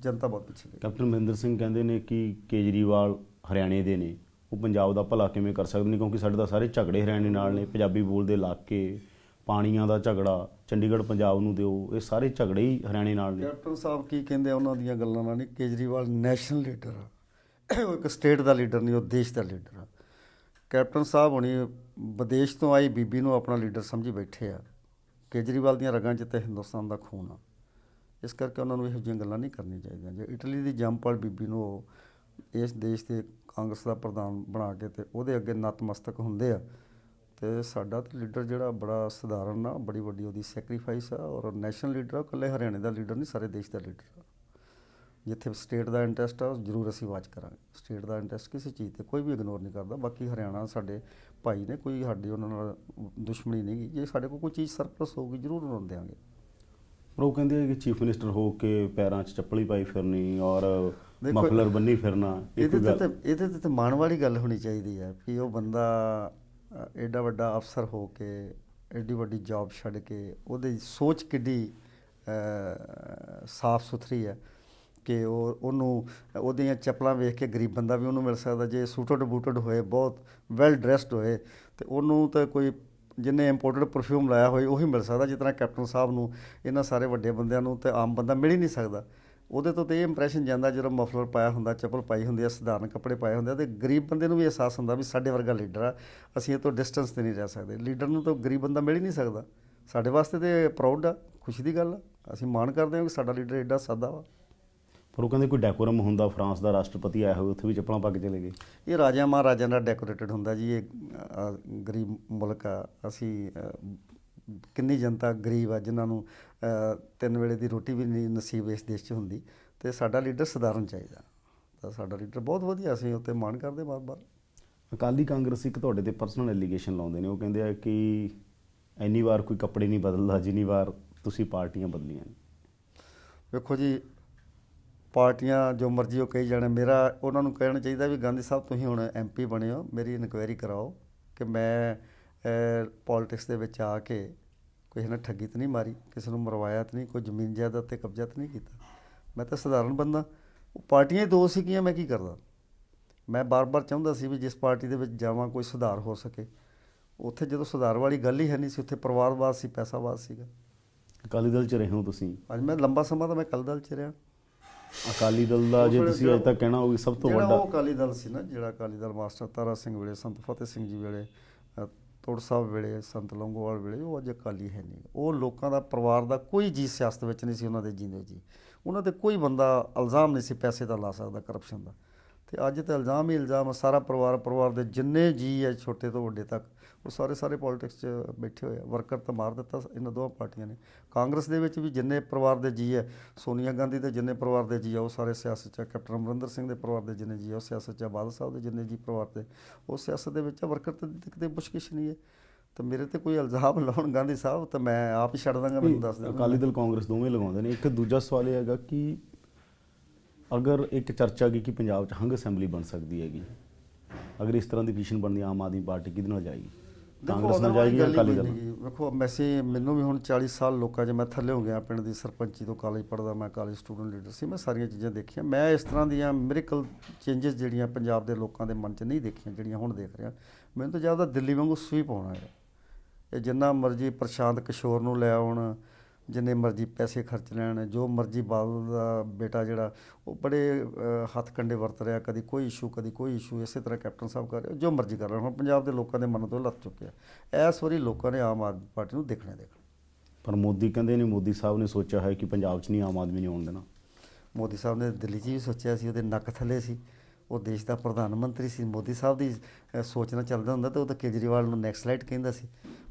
ਜਨਤਾ ਬਹੁਤ ਪਿੱਛੇ ਗਈ। ਕੈਪਟਨ ਮਹਿੰਦਰ ਸਿੰਘ ਕਹਿੰਦੇ ਨੇ ਕਿ ਕੇਜਰੀਵਾਲ ਹਰਿਆਣੇ ਦੇ ਨੇ, ਉਹ ਪੰਜਾਬ ਦਾ ਭਲਾ ਕਿਵੇਂ ਕਰ ਸਕਦੇ ਨੇ? ਕਿਉਂਕਿ ਸਾਡੇ ਤਾਂ ਸਾਰੇ ਝਗੜੇ ਹਰਿਆਣੇ ਨਾਲ ਨੇ, ਪੰਜਾਬੀ ਬੋਲਦੇ ਇਲਾਕੇ, ਪਾਣੀਆਂ ਦਾ ਝਗੜਾ, ਚੰਡੀਗੜ੍ਹ ਪੰਜਾਬ ਨੂੰ ਦਿਓ, ਇਹ ਸਾਰੇ ਝਗੜੇ ਹੀ ਹਰਿਆਣੇ ਨਾਲ ਨੇ। ਕੈਪਟਨ ਸਾਹਿਬ ਕੀ ਕਹਿੰਦੇ ਆ ਉਹਨਾਂ ਦੀਆਂ ਗੱਲਾਂ ਨਾਲ? ਨਹੀਂ ਕੇਜਰੀਵਾਲ ਨੈਸ਼ਨਲ ਲੀਡਰ ਆ। ਉਹ ਇੱਕ ਸਟੇਟ ਦਾ ਲੀਡਰ ਨਹੀਂ, ਉਹ ਦੇਸ਼ ਦਾ ਲੀਡਰ ਆ। ਕੈਪਟਨ ਸਾਹਿਬ ਹੁਣੀ ਵਿਦੇਸ਼ ਤੋਂ ਆਈ ਬੀਬੀ ਨੂੰ ਆਪਣਾ ਲੀਡਰ ਸਮਝੀ ਬੈਠੇ ਆ। ਕੇਜਰੀਵਾਲ ਦੀਆਂ ਰਗਾਂ 'ਚ ਤੇ ਹਿੰਦੁਸਤਾਨ ਦਾ ਖੂਨ ਆ। ਇਸ ਕਰਕੇ ਉਹਨਾਂ ਨੂੰ ਇਹੋ ਜਿਹੀਆਂ ਗੱਲਾਂ ਨਹੀਂ ਕਰਨੀਆਂ ਚਾਹੀਦੀਆਂ। ਜੇ ਇਟਲੀ ਦੀ ਜੰਪਾਲ ਬੀਬੀ ਨੂੰ ਉਹ ਇਸ ਦੇਸ਼ ਦੇ ਕਾਂਗਰਸ ਦਾ ਪ੍ਰਧਾਨ ਬਣਾ ਕੇ ਤੇ ਉਹਦੇ ਅੱਗੇ ਨਤਮਸਤਕ ਹੁੰਦੇ ਆ। ਤੇ ਸਾਡਾ ਲੀਡਰ ਜਿਹੜਾ ਬੜਾ ਸਧਾਰਨ ਆ, ਬੜੀ ਵੱਡੀ ਉਹਦੀ ਸੈਕਰੀਫਾਈਸ ਆ ਔਰ ਨੈਸ਼ਨਲ ਲੀਡਰ ਆ, ਉਹ ਇਕੱਲੇ ਹਰਿਆਣੇ ਦਾ ਲੀਡਰ ਨਹੀਂ, ਸਾਰੇ ਦੇਸ਼ ਦਾ ਲੀਡਰ ਆ। ਜਿੱਥੇ ਸਟੇਟ ਦਾ ਇੰਟਰਸਟ ਆ ਜ਼ਰੂਰ ਅਸੀਂ ਵਾਚ ਕਰਾਂਗੇ। ਸਟੇਟ ਦਾ ਇੰਟਰਸਟ ਕਿਸੇ ਚੀਜ਼ ਤੇ ਕੋਈ ਵੀ ਇਗਨੋਰ ਨਹੀਂ ਕਰਦਾ। ਬਾਕੀ ਹਰਿਆਣਾ ਸਾਡੇ ਭਾਈ ਨੇ, ਕੋਈ ਸਾਡੀ ਉਹਨਾਂ ਨਾਲ ਦੁਸ਼ਮਣੀ ਨਹੀਂ ਜੇ ਸਾਡੇ ਕੋਲ ਕੋਈ ਚੀਜ਼ ਸਰਪਲਸ ਹੋਊਗੀ, ਜ਼ਰੂਰ ਉਹਨਾਂ ਨੂੰ ਦੇਵਾਂਗੇ ਪਰ ਉਹ ਕਹਿੰਦੇ ਆ ਕਿ ਚੀਫ ਮਿਨਿਸਟਰ ਹੋ ਕੇ ਪੈਰਾਂ 'ਚ ਚੱਪਲੀ ਪਾਈ ਫਿਰਨੀ ਔਰ ਮਫਲਰ ਬੰਨੀ ਫਿਰਨਾ ਇਹ ਇਹਦੇ ਤੇ ਇਹਦੇ ਤੇ ਤਾਂ ਮਾਣ ਵਾਲੀ ਗੱਲ ਹੋਣੀ ਚਾਹੀਦੀ ਹੈ ਕਿ ਉਹ ਬੰਦਾ ਐਡਾ ਵੱਡਾ ਅਫਸਰ ਹੋ ਕੇ ਐਡੀ ਵੱਡੀ ਜੌਬ ਛੱਡ ਕੇ ਉਹਦੀ ਸੋਚ ਕਿੱਡੀ ਸਾਫ਼ ਸੁਥਰੀ ਹੈ ਕਿ ਉਹ ਉਹਨੂੰ ਉਹਦੀਆਂ ਚੱਪਲਾਂ ਵੇਖ ਕੇ ਗਰੀਬ ਬੰਦਾ ਵੀ ਉਹਨੂੰ ਮਿਲ ਸਕਦਾ। ਜੇ ਸੂਟਡ ਬੂਟਡ ਹੋਏ ਬਹੁਤ ਵੈਲ ਡਰੈਸਡ ਹੋਏ ਤੇ ਉਹਨੂੰ ਤਾਂ ਕੋਈ ਜਿਹਨੇ ਇੰਪੋਰਟਡ ਪਰਫਿਊਮ ਲਾਇਆ ਹੋਏ ਉਹੀ ਮਿਲ ਸਕਦਾ। ਜਿਸ ਤਰ੍ਹਾਂ ਕੈਪਟਨ ਸਾਹਿਬ ਨੂੰ ਇਹਨਾਂ ਸਾਰੇ ਵੱਡੇ ਬੰਦਿਆਂ ਨੂੰ ਤੇ ਆਮ ਬੰਦਾ ਮਿਲ ਹੀ ਨਹੀਂ ਸਕਦਾ। ਉਹਦੇ ਤੋਂ ਤੇ ਇਹ ਇੰਪ੍ਰੈਸ਼ਨ ਜਾਂਦਾ ਜਦੋਂ ਮਫਲਰ ਪਾਇਆ ਹੁੰਦਾ ਚੱਪਲ ਪਾਈ ਹੁੰਦੀ ਆ ਸਧਾਰਨ ਕੱਪੜੇ ਪਾਏ ਹੁੰਦੇ ਆ ਤੇ ਗਰੀਬ ਬੰਦੇ ਨੂੰ ਵੀ ਅਹਿਸਾਸ ਹੁੰਦਾ ਵੀ ਸਾਡੇ ਵਰਗਾ ਲੀਡਰ ਆ ਅਸੀਂ ਇਹ ਤੋਂ ਡਿਸਟੈਂਸ ਤੇ ਨਹੀਂ ਰਹਿ ਸਕਦੇ। ਲੀਡਰ ਨੂੰ ਤਾਂ ਗਰੀਬ ਬੰਦਾ ਮਿਲ ਹੀ ਨਹੀਂ ਸਕਦਾ। ਸਾਡੇ ਵਾਸਤੇ ਤੇ ਪ੍ਰਾਊਡ ਆ ਖੁਸ਼ੀ ਦੀ ਗੱਲ ਆ। ਅਸੀਂ ਮਾਣ ਕਰਦੇ ਹਾਂ ਕਿ ਸਾਡਾ ਲੀਡਰ ਐਡਾ ਸਾਦਾ ਵਾ। ਪਰ ਉਹ ਕਹਿੰਦੇ ਕੋਈ ਡੈਕੋਰਮ ਹੁੰਦਾ ਫਰਾਂਸ ਦਾ ਰਾਸ਼ਟਰਪਤੀ ਆਇਆ ਹੋਵੇ ਉੱਥੇ ਵੀ ਚੱਪਲਾਂ ਪਾ ਕੇ ਚਲੇ ਗਏ। ਇਹ ਰਾਜਾ ਮਹਾਰਾਜਾ ਨਾਲ ਡੈਕੋਰੇਟਡ ਹੁੰਦਾ ਜੀ ਇਹ ਗਰੀਬ ਮੁਲਕ ਆ ਅਸੀਂ ਕਿੰਨੀ ਜਨਤਾ ਗਰੀਬ ਆ ਜਿਨ੍ਹਾਂ ਨੂੰ ਤਿੰਨ ਵੇਲੇ ਦੀ ਰੋਟੀ ਵੀ ਨਹੀਂ ਨਸੀਬ ਇਸ ਦੇਸ਼ 'ਚ ਹੁੰਦੀ ਤੇ ਸਾਡਾ ਲੀਡਰ ਸਧਾਰਨ ਚਾਹੀਦਾ। ਤਾਂ ਸਾਡਾ ਲੀਡਰ ਬਹੁਤ ਵਧੀਆ ਅਸੀਂ ਉੱਤੇ ਮਾਣ ਕਰਦੇ ਬਾਰ-ਬਾਰ। ਅਕਾਲੀ ਕਾਂਗਰਸ ਇੱਕ ਤੁਹਾਡੇ ਤੇ ਪਰਸਨਲ ਐਲੀਗੇਸ਼ਨ ਲਾਉਂਦੇ ਨੇ ਉਹ ਕਹਿੰਦੇ ਆ ਕਿ ਇੰਨੀ ਵਾਰ ਕੋਈ ਕੱਪੜੇ ਨਹੀਂ ਬਦਲਦਾ ਜਿੰਨੀ ਵਾਰ ਤੁਸੀਂ ਪਾਰਟੀਆਂ ਬਦਲੀਆਂ ਵੇਖੋ ਜੀ ਪਾਰਟੀਆਂ ਜੋ ਮਰਜ਼ੀ ਉਹ ਕਹੀ ਜਾਣ ਮੇਰਾ ਉਹਨਾਂ ਨੂੰ ਕਹਿਣਾ ਚਾਹੀਦਾ ਵੀ ਗਾਂਧੀ ਸਾਹਿਬ ਤੁਸੀਂ ਹੁਣ ਐਮਪੀ ਬਣੇ ਹੋ ਮੇਰੀ ਇਨਕੁਆਇਰੀ ਕਰਾਓ ਕਿ ਮੈਂ ਪੋਲਿਟਿਕਸ ਦੇ ਵਿੱਚ ਆ ਕੇ ਕਿਸੇ ਨੇ ਠੱਗੀ ਤਾਂ ਨਹੀਂ ਮਾਰੀ ਕਿਸੇ ਨੂੰ ਮਰਵਾਇਆ ਤਾਂ ਨਹੀਂ ਕੋਈ ਜ਼ਮੀਨ ਜਾਇਦਾਦ ਤੇ ਕਬਜ਼ਾ ਤਾਂ ਨਹੀਂ ਕੀਤਾ। ਮੈਂ ਤਾਂ ਸਧਾਰਨ ਬੰਦਾ। ਉਹ ਪਾਰਟੀਆਂ ਹੀ ਦੋ ਸੀਗੀਆਂ ਮੈਂ ਕੀ ਕਰਦਾ? ਮੈਂ ਬਾਰ-ਬਾਰ ਚਾਹੁੰਦਾ ਸੀ ਵੀ ਜਿਸ ਪਾਰਟੀ ਦੇ ਵਿੱਚ ਜਾਵਾਂ ਕੋਈ ਸੁਧਾਰ ਹੋ ਸਕੇ। ਉੱਥੇ ਜਦੋਂ ਸੁਧਾਰ ਵਾਲੀ ਗੱਲ ਹੀ ਹੈ ਨਹੀਂ ਸੀ ਉੱਥੇ ਪਰਿਵਾਰਵਾਦ ਸੀ ਪੈਸਾਵਾਦ ਸੀਗਾ। ਅਕਾਲੀ ਦਲ 'ਚ ਰਹੇ ਹੋ ਤੁਸੀਂ? ਅੱਜ ਮੈਂ ਲੰਬਾ ਸਮਾਂ ਤਾਂ ਮੈਂ ਕੱਲ ਦਲ ਚ ਰਿਹਾ। ਅਕਾਲੀ ਦਲ ਦਾ ਜੇ ਤੁਸੀਂ ਅੱਜ ਤੱਕ ਕਹਿਣਾ ਹੋਵੇ ਸਭ ਤੋਂ ਜਿਹੜਾ ਵੱਡਾ ਉਹ ਅਕਾਲੀ ਦਲ ਸੀ ਨਾ ਜਿਹੜਾ ਅਕਾਲੀ ਦਲ ਮਾਸਟਰ ਤਾਰਾ ਸਿੰਘ ਵੇਲੇ ਸੰਤ ਫਤਿਹ ਸਿੰਘ ਜੀ ਵੇਲੇ ਤੋੜ ਸਾਹਿਬ ਵੇਲੇ ਸੰਤ ਲੰਗੋਵਾਲ ਵੇਲੇ ਉਹ ਅੱਜ ਅਕਾਲੀ ਹੈ ਨਹੀਂ। ਉਹ ਲੋਕਾਂ ਦਾ ਪਰਿਵਾਰ ਦਾ ਕੋਈ ਜੀ ਸਿਆਸਤ ਵਿੱਚ ਨਹੀਂ ਸੀ ਉਹਨਾਂ ਦੇ ਜੀਂਦੇ ਜੀ। ਉਹਨਾਂ ਤੇ ਕੋਈ ਬੰਦਾ ਇਲਜ਼ਾਮ ਨਹੀਂ ਸੀ ਪੈਸੇ ਦਾ ਲਾ ਸਕਦਾ ਕਰਪਸ਼ਨ ਦਾ। ਤੇ ਅੱਜ ਤਾਂ ਇਲਜ਼ਾਮ ਹੀ ਇਲਜ਼ਾਮ ਆ, ਸਾਰਾ ਪਰਿਵਾਰ ਪਰਿਵਾਰ ਦੇ ਜਿੰਨੇ ਜੀ ਹੈ ਛੋਟੇ ਤੋਂ ਵੱਡੇ ਤੱਕ ਉਹ ਸਾਰੇ ਸਾਰੇ ਪੋਲਿਟਿਕਸ 'ਚ ਬੈਠੇ ਹੋਏ ਆ। ਵਰਕਰ ਤਾਂ ਮਾਰ ਦਿੱਤਾ, ਇਹਨਾਂ ਦੋਵਾਂ ਪਾਰਟੀਆਂ ਨੇ। ਕਾਂਗਰਸ ਦੇ ਵਿੱਚ ਵੀ ਜਿੰਨੇ ਪਰਿਵਾਰ ਦੇ ਜੀ ਹੈ, ਸੋਨੀਆ ਗਾਂਧੀ ਦੇ ਜਿੰਨੇ ਪਰਿਵਾਰ ਦੇ ਜੀ ਆ, ਉਹ ਸਾਰੇ ਸਿਆਸਤ 'ਚ ਆ। ਕੈਪਟਨ ਅਮਰਿੰਦਰ ਸਿੰਘ ਦੇ ਪਰਿਵਾਰ ਦੇ ਜਿੰਨੇ ਜੀ ਆ, ਉਹ ਸਿਆਸਤ 'ਚ ਆ। ਬਾਦਲ ਸਾਹਿਬ ਦੇ ਜਿੰਨੇ ਜੀ ਪਰਿਵਾਰ ਦੇ, ਉਹ ਸਿਆਸਤ ਦੇ ਵਿੱਚ ਆ। ਵਰਕਰ ਤਾਂ ਕਿਤੇ ਪੁੱਛਕਿਛ ਨਹੀਂ ਹੈ। ਤਾਂ ਮੇਰੇ ਤੇ ਕੋਈ ਇਲਜ਼ਾਮ ਲਾਉਣ ਗਾਂਧੀ ਸਾਹਿਬ, ਤਾਂ ਮੈਂ ਆਪ ਹੀ ਛੱਡ ਦਾਂਗਾ, ਮੈਨੂੰ ਦੱਸ ਦਿਓ। ਅਕਾਲੀ ਦਲ ਕਾਂਗਰਸ ਦੋਵੇਂ ਲਗਾਉਂਦੇ ਨੇ। ਇੱਕ ਦੂਜਾ ਸਵਾਲ ਇਹ ਹੈਗਾ ਕਿ ਅਗਰ ਇੱਕ ਚਰਚਾ ਗਈ ਕਿ ਪੰਜਾਬ 'ਚ ਹੰਗ ਅਸੈਂਬਲੀ ਬਣ ਸਕਦੀ ਹੈਗੀ, ਅਗਰ ਇਸ ਤਰ੍ਹਾਂ ਦੀ ਪੋਜੀਸ਼ਨ ਬਣਦੀ ਆਮ ਆਦਮੀ ਪਾਰਟੀ ਕਿਹਦੇ ਨਾਲ ਜਾਏਗੀ? ਕਾਂਗਰਸ ਨਾਲ ਜਾਏਗੀ ਅਕਾਲੀ ਦਲ ਵੇਖੋ ਮੈਸੀ ਮੈਨੂੰ ਵੀ ਹੁਣ 40 ਸਾਲ ਲੋਕਾਂ 'ਚ ਮੈਂ ਥੱਲੇ ਹੋ ਗਿਆ ਪਿੰਡ ਦੀ ਸਰਪੰਚੀ ਤੋਂ ਕਾਲਜ ਪੜਦਾ ਮੈਂ ਕਾਲਜ ਸਟੂਡੈਂਟ ਲੀਡਰ ਸੀ ਮੈਂ ਸਾਰੀਆਂ ਚੀਜ਼ਾਂ ਦੇਖੀਆਂ। ਮੈਂ ਇਸ ਤਰ੍ਹਾਂ ਦੀਆਂ ਮਿਰੇਕਲ ਚੇਂਜਸ ਜਿਹੜੀਆਂ ਪੰਜਾਬ ਦੇ ਲੋਕਾਂ ਦੇ ਮਨ 'ਚ ਨਹੀਂ ਦੇਖੀਆਂ ਜਿਹੜੀਆਂ ਹੁਣ ਦੇਖ ਰਿਹਾ। ਮੈਨੂੰ ਤਾਂ ਜ਼ਿਆਦਾ ਦਿੱਲੀ ਵਾਂਗੂ ਸਵੀਪ ਹੋਣਾ ਹੈ। ਇਹ ਜਿੰਨਾ ਮਰਜ਼ੀ ਪ੍ਰਸ਼ਾਂਤ ਕਿਸ਼ੋਰ ਨੂੰ ਲੈ ਆਉਣ ਜਿੰਨੇ ਮਰਜ਼ੀ ਪੈਸੇ ਖਰਚ ਲੈਣ ਜੋ ਮਰਜ਼ੀ ਬਾਦਲ ਦਾ ਬੇਟਾ ਜਿਹੜਾ ਉਹ ਬੜੇ ਹੱਥ ਕੰਡੇ ਵਰਤ ਰਿਹਾ ਕਦੀ ਕੋਈ ਇਸ਼ੂ ਕਦੀ ਕੋਈ ਇਸ਼ੂ ਇਸੇ ਤਰ੍ਹਾਂ ਕੈਪਟਨ ਸਾਹਿਬ ਕਰ ਰਹੇ ਜੋ ਮਰਜ਼ੀ ਕਰ ਲੈਣ। ਹੁਣ ਪੰਜਾਬ ਦੇ ਲੋਕਾਂ ਦੇ ਮਨ ਤੋਂ ਲੱਤ ਚੁੱਕਿਆ। ਇਸ ਵਾਰੀ ਲੋਕਾਂ ਨੇ ਆਮ ਆਦਮੀ ਪਾਰਟੀ ਨੂੰ ਦੇਖਣਾ ਦੇਖਣਾ। ਪਰ ਮੋਦੀ ਕਹਿੰਦੇ ਨੇ ਮੋਦੀ ਸਾਹਿਬ ਨੇ ਸੋਚਿਆ ਹੈ ਕਿ ਪੰਜਾਬ 'ਚ ਨਹੀਂ ਆਮ ਆਦਮੀ ਨੇ ਆਉਣ ਦੇਣਾ। ਮੋਦੀ ਸਾਹਿਬ ਨੇ ਦਿੱਲੀ 'ਚ ਵੀ ਸੋਚਿਆ ਸੀ ਉਹਦੇ ਨੱਕ ਥੱਲੇ ਸੀ। ਉਹ ਦੇਸ਼ ਦਾ ਪ੍ਰਧਾਨ ਮੰਤਰੀ ਸੀ, ਮੋਦੀ ਸਾਹਿਬ ਦੀ ਸੋਚਣਾ ਚੱਲਦਾ ਹੁੰਦਾ ਤਾਂ ਉਹ ਤਾਂ ਕੇਜਰੀਵਾਲ ਨੂੰ ਨੈਕਸਲਾਈਟ ਕਹਿੰਦਾ ਸੀ।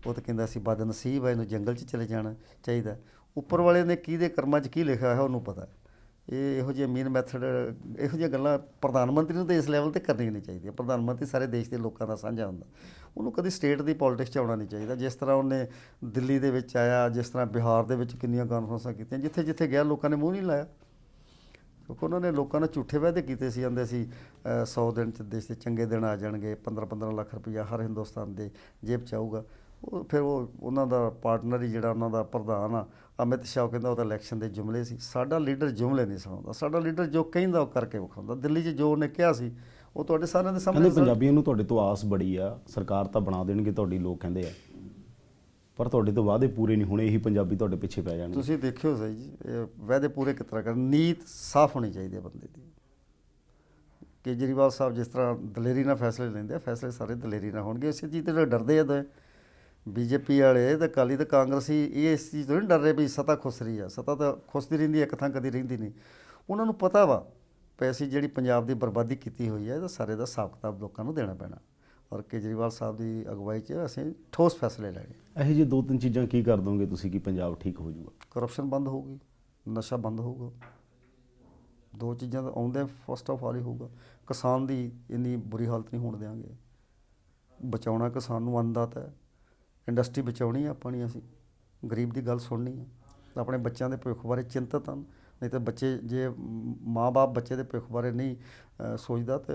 ਉਹ ਤਾਂ ਕਹਿੰਦਾ ਸੀ ਬਦਨਸੀਬ ਹੈ ਇਹਨੂੰ ਜੰਗਲ 'ਚ ਚਲੇ ਜਾਣਾ ਚਾਹੀਦਾ। ਉੱਪਰ ਵਾਲੇ ਨੇ ਕਿਹਦੇ ਕਰਮਾਂ 'ਚ ਕੀ ਲਿਖਿਆ ਹੈ ਉਹਨੂੰ ਪਤਾ। ਇਹ ਇਹੋ ਜਿਹੇ ਮੇਨ ਮੈਥਡ ਇਹੋ ਜਿਹੀਆਂ ਗੱਲਾਂ ਪ੍ਰਧਾਨ ਮੰਤਰੀ ਨੂੰ ਤਾਂ ਇਸ ਲੈਵਲ ਤੇ ਕਰਨੀਆਂ ਨਹੀਂ ਚਾਹੀਦੀਆਂ। ਪ੍ਰਧਾਨ ਮੰਤਰੀ ਸਾਰੇ ਦੇਸ਼ ਦੇ ਲੋਕਾਂ ਦਾ ਸਾਂਝਾ ਹੁੰਦਾ। ਉਹਨੂੰ ਕਦੀ ਸਟੇਟ ਦੀ ਪੋਲਿਟਿਕਸ 'ਚ ਆਉਣਾ ਨਹੀਂ ਚਾਹੀਦਾ। ਜਿਸ ਤਰ੍ਹਾਂ ਉਹਨੇ ਦਿੱਲੀ ਦੇ ਵਿੱਚ ਆਇਆ, ਜਿਸ ਤਰ੍ਹਾਂ ਬਿਹਾਰ ਦੇ ਵਿੱਚ ਕਿੰਨੀਆਂ ਕਾਨਫਰੰਸਾਂ ਕੀਤੀਆਂ ਜਿੱਥੇ ਜਿੱਥੇ ਗਿਆ, ਲੋਕਾਂ ਨੇ ਮੂੰਹ ਨਹੀਂ ਲਾਇਆ। ਕਿਉਂਕਿ ਉਹਨਾਂ ਨੇ ਲੋਕਾਂ ਨਾਲ ਝੂਠੇ ਵਾਅਦੇ ਕੀਤੇ ਸੀ ਕਹਿੰਦੇ ਸੀ 100 ਦਿਨ ਚ ਦੇਸ਼ ਦੇ ਚੰਗੇ ਦਿਨ ਆ ਜਾਣਗੇ 15 15 ਲੱਖ ਰੁਪਈਆ ਹਰ ਹਿੰਦੁਸਤਾਨ ਦੇ ਜੇਬ ਚ ਆਊਗਾ। ਉਹ ਫਿਰ ਉਹ ਉਹਨਾਂ ਦਾ ਪਾਰਟਨਰ ਹੀ ਜਿਹੜਾ ਉਹਨਾਂ ਦਾ ਪ੍ਰਧਾਨ ਆ ਅਮਿਤ ਸ਼ਾਹ ਕਹਿੰਦਾ ਉਹ ਤਾਂ ਇਲੈਕਸ਼ਨ ਦੇ ਜੁਮਲੇ ਸੀ। ਸਾਡਾ ਲੀਡਰ ਜੁਮਲੇ ਨਹੀਂ ਸੁਣਾਉਂਦਾ। ਸਾਡਾ ਲੀਡਰ ਜੋ ਕਹਿੰਦਾ ਉਹ ਕਰਕੇ ਵਿਖਾਉਂਦਾ। ਦਿੱਲੀ 'ਚ ਜੋ ਉਹਨੇ ਕਿਹਾ ਸੀ ਉਹ ਤੁਹਾਡੇ ਸਾਰਿਆਂ ਦੇ ਸਾਹਮਣੇ ਪੰਜਾਬੀਆਂ ਨੂੰ ਤੁਹਾਡੇ ਤੋਂ ਆਸ ਬੜੀ ਆ ਸਰਕਾਰ ਤਾਂ ਬਣਾ ਦੇਣਗੇ ਤੁਹਾਡੀ ਲੋਕ ਕਹਿੰਦੇ ਆ। ਪਰ ਤੁਹਾਡੇ ਤੋਂ ਵਾਅਦੇ ਪੂਰੇ ਨਹੀਂ ਹੋਣੇ, ਇਹੀ ਪੰਜਾਬੀ ਤੁਹਾਡੇ ਪਿੱਛੇ ਪੈ ਜਾਣਗੇ। ਤੁਸੀਂ ਦੇਖਿਓ ਸਹੀ ਜੀ, ਇਹ ਵਾਅਦੇ ਪੂਰੇ ਕਿਸ ਤਰ੍ਹਾਂ ਕਰਨ, ਨੀਤ ਸਾਫ਼ ਹੋਣੀ ਚਾਹੀਦੀ ਹੈ ਬੰਦੇ ਦੀ। ਕੇਜਰੀਵਾਲ ਸਾਹਿਬ ਜਿਸ ਤਰ੍ਹਾਂ ਦਲੇਰੀ ਨਾਲ ਫੈਸਲੇ ਲੈਂਦੇ ਆ, ਫੈਸਲੇ ਸਾਰੇ ਦਲੇਰੀ ਨਾਲ ਹੋਣਗੇ। ਇਸੇ ਚੀਜ਼ ਤੇ ਡਰਦੇ ਆ ਦੋਏ ਬੀਜੇਪੀ ਵਾਲੇ, ਤੇ ਅਕਾਲੀ ਤੇ ਕਾਂਗਰਸੀ, ਇਹ ਇਸ ਚੀਜ਼ ਤੋਂ ਨਹੀਂ ਡਰ ਰਹੇ ਵੀ ਸਤਾ ਖੁੱਸ ਰਹੀ ਆ। ਸਤਾ ਤਾਂ ਖੁੱਸਦੀ ਰਹਿੰਦੀ ਇੱਕ ਥਾਂ ਕਦੀ ਰਹਿੰਦੀ ਨਹੀਂ। ਉਹਨਾਂ ਨੂੰ ਪਤਾ ਵਾ ਪੈਸੀ ਜਿਹੜੀ ਪੰਜਾਬ ਦੀ ਬਰਬਾਦੀ ਕੀਤੀ ਹੋਈ ਹੈ ਇਹਦਾ ਸਾਰੇ ਦਾ ਹਿਸਾਬ ਕਿਤਾਬ ਲੋਕਾਂ ਨੂੰ ਦੇਣਾ ਪੈਣਾ। ਔਰ ਕੇਜਰੀਵਾਲ ਸਾਹਿਬ ਦੀ ਅਗਵਾਈ 'ਚ ਅਸੀਂ ਠੋਸ ਫੈਸਲੇ ਲੈਣੇ। ਇਹੋ ਜਿਹੇ ਦੋ ਤਿੰਨ ਚੀਜ਼ਾਂ ਕੀ ਕਰ ਦੋਗੇ ਤੁਸੀਂ ਕਿ ਪੰਜਾਬ ਠੀਕ ਹੋ ਜਾਊਗਾ? ਕਰਪਸ਼ਨ ਬੰਦ ਹੋਊਗੀ ਨਸ਼ਾ ਬੰਦ ਹੋਊਗਾ। ਦੋ ਚੀਜ਼ਾਂ ਤਾਂ ਆਉਂਦੇ ਫਸਟ ਆਫ ਆਲ ਹੀ ਹੋਊਗਾ। ਕਿਸਾਨ ਦੀ ਇੰਨੀ ਬੁਰੀ ਹਾਲਤ ਨਹੀਂ ਹੋਣ ਦੇਵਾਂਗੇ ਬਚਾਉਣਾ ਕਿਸਾਨ ਨੂੰ ਅੰਨਦਾਤਾ ਹੈ। ਇੰਡਸਟਰੀ ਬਚਾਉਣੀ ਹੈ ਆਪਣੀ ਅਸੀਂ। ਗਰੀਬ ਦੀ ਗੱਲ ਸੁਣਨੀ ਹੈ ਆਪਣੇ ਬੱਚਿਆਂ ਦੇ ਭਵਿੱਖ ਬਾਰੇ ਚਿੰਤਤ ਹਨ। ਨਹੀਂ ਤਾਂ ਬੱਚੇ ਜੇ ਮਾਪੇ ਬੱਚੇ ਦੇ ਭਵਿੱਖ ਬਾਰੇ ਨਹੀਂ ਅ, ਸੋਚਦਾ ਤੇ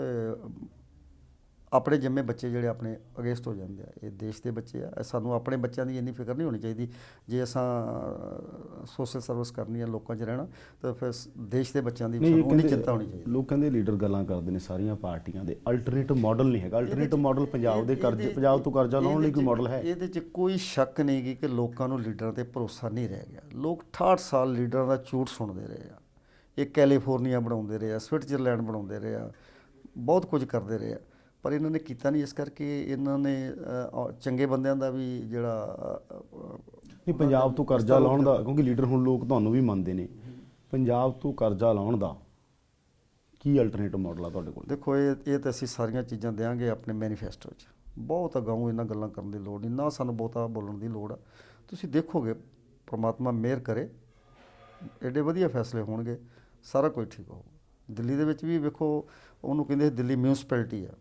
ਆਪਣੇ ਜੰਮੇ ਬੱਚੇ ਜਿਹੜੇ ਆਪਣੇ ਅਗੇਂਸਟ ਹੋ ਜਾਂਦੇ ਆ ਇਹ ਦੇਸ਼ ਦੇ ਬੱਚੇ ਆ। ਸਾਨੂੰ ਆਪਣੇ ਬੱਚਿਆਂ ਦੀ ਇੰਨੀ ਫਿਕਰ ਨਹੀਂ ਹੋਣੀ ਚਾਹੀਦੀ ਜੇ ਅਸਾਂ ਸੋਸ਼ਲ ਸਰਵਿਸ ਕਰਨੀ ਹੈ ਲੋਕਾਂ 'ਚ ਰਹਿਣਾ ਤਾਂ ਫਿਰ ਦੇਸ਼ ਦੇ ਬੱਚਿਆਂ ਦੀ ਨਹੀਂ ਸਾਨੂੰ ਕਹਿੰਦੇ ਚਿੰਤਾ ਹੋਣੀ ਚਾਹੀਦੀ। ਲੋਕ ਕਹਿੰਦੇ ਲੀਡਰ ਗੱਲਾਂ ਕਰਦੇ ਨੇ ਸਾਰੀਆਂ ਪਾਰਟੀਆਂ ਦੇ ਅਲਟਰਨੇਟਿਵ ਮਾਡਲ ਨਹੀਂ ਹੈਗਾ। ਅਲਟਰਨੇਟਿਵ ਮਾਡਲ ਪੰਜਾਬ ਦੇ ਕਰਜ਼ ਪੰਜਾਬ ਤੋਂ ਕਰਜ਼ਾ ਲਾਉਣ ਲਈ ਕੋਈ ਮਾਡਲ ਹੈ? ਇਹਦੇ 'ਚ ਕੋਈ ਸ਼ੱਕ ਨਹੀਂ ਕਿ ਲੋਕਾਂ ਨੂੰ ਲੀਡਰਾਂ ਤੇ ਭਰੋਸਾ ਨਹੀਂ ਰਹਿ ਗਿਆ। ਲੋਕ 68 ਸਾਲ ਲੀਡਰਾਂ ਦਾ ਝੂਠ ਸੁਣਦੇ ਰਹੇ ਆ। ਇਹ ਕੈਲੀਫੋਰਨੀਆ ਬਣਾਉਂਦੇ ਰਹੇ ਆ ਸਵਿਟਜ਼ਰਲੈਂਡ ਬਣਾਉਂਦੇ ਰਹੇ ਆ ਬਹੁਤ ਕੁਝ ਕਰਦੇ ਰਹੇ ਆ। ਪਰ ਇਹਨਾਂ ਨੇ ਕੀਤਾ ਨਹੀਂ ਇਸ ਕਰਕੇ ਇਹਨਾਂ ਨੇ ਚੰਗੇ ਬੰਦਿਆਂ ਦਾ ਵੀ ਜਿਹੜਾ ਨਹੀਂ ਪੰਜਾਬ ਤੋਂ ਕਰਜ਼ਾ ਲਾਉਣ ਦਾ ਕਿਉਂਕਿ ਲੀਡਰ ਹੁਣ ਲੋਕ ਤੁਹਾਨੂੰ ਵੀ ਮੰਨਦੇ ਨੇ। ਪੰਜਾਬ ਤੋਂ ਕਰਜ਼ਾ ਲਾਉਣ ਦਾ ਕੀ ਅਲਟਰਨੇਟਿਵ ਮਾਡਲ ਆ ਤੁਹਾਡੇ ਕੋਲ? ਦੇਖੋ ਇਹ ਇਹ ਤਾਂ ਅਸੀਂ ਸਾਰੀਆਂ ਚੀਜ਼ਾਂ ਦੇਾਂਗੇ ਆਪਣੇ ਮੈਨੀਫੈਸਟੋ 'ਚ। ਬਹੁਤ ਅਗਾਊਂ ਇਹਨਾਂ ਗੱਲਾਂ ਕਰਨ ਦੀ ਲੋੜ ਨਹੀਂ ਨਾ ਸਾਨੂੰ ਬਹੁਤਾ ਬੋਲਣ ਦੀ ਲੋੜ ਆ। ਤੁਸੀਂ ਦੇਖੋਗੇ ਪ੍ਰਮਾਤਮਾ ਮਿਹਰ ਕਰੇ ਐਡੇ ਵਧੀਆ ਫੈਸਲੇ ਹੋਣਗੇ ਸਾਰਾ ਕੁਝ ਠੀਕ ਹੋਊਗਾ ਦਿੱਲੀ ਦੇ ਵਿੱਚ ਵੀ ਵੇਖੋ ਉਹਨੂੰ ਕਹਿੰਦੇ ਦਿੱਲੀ ਮਿਊਨਿਸਪੈਲਿਟੀ ਆ।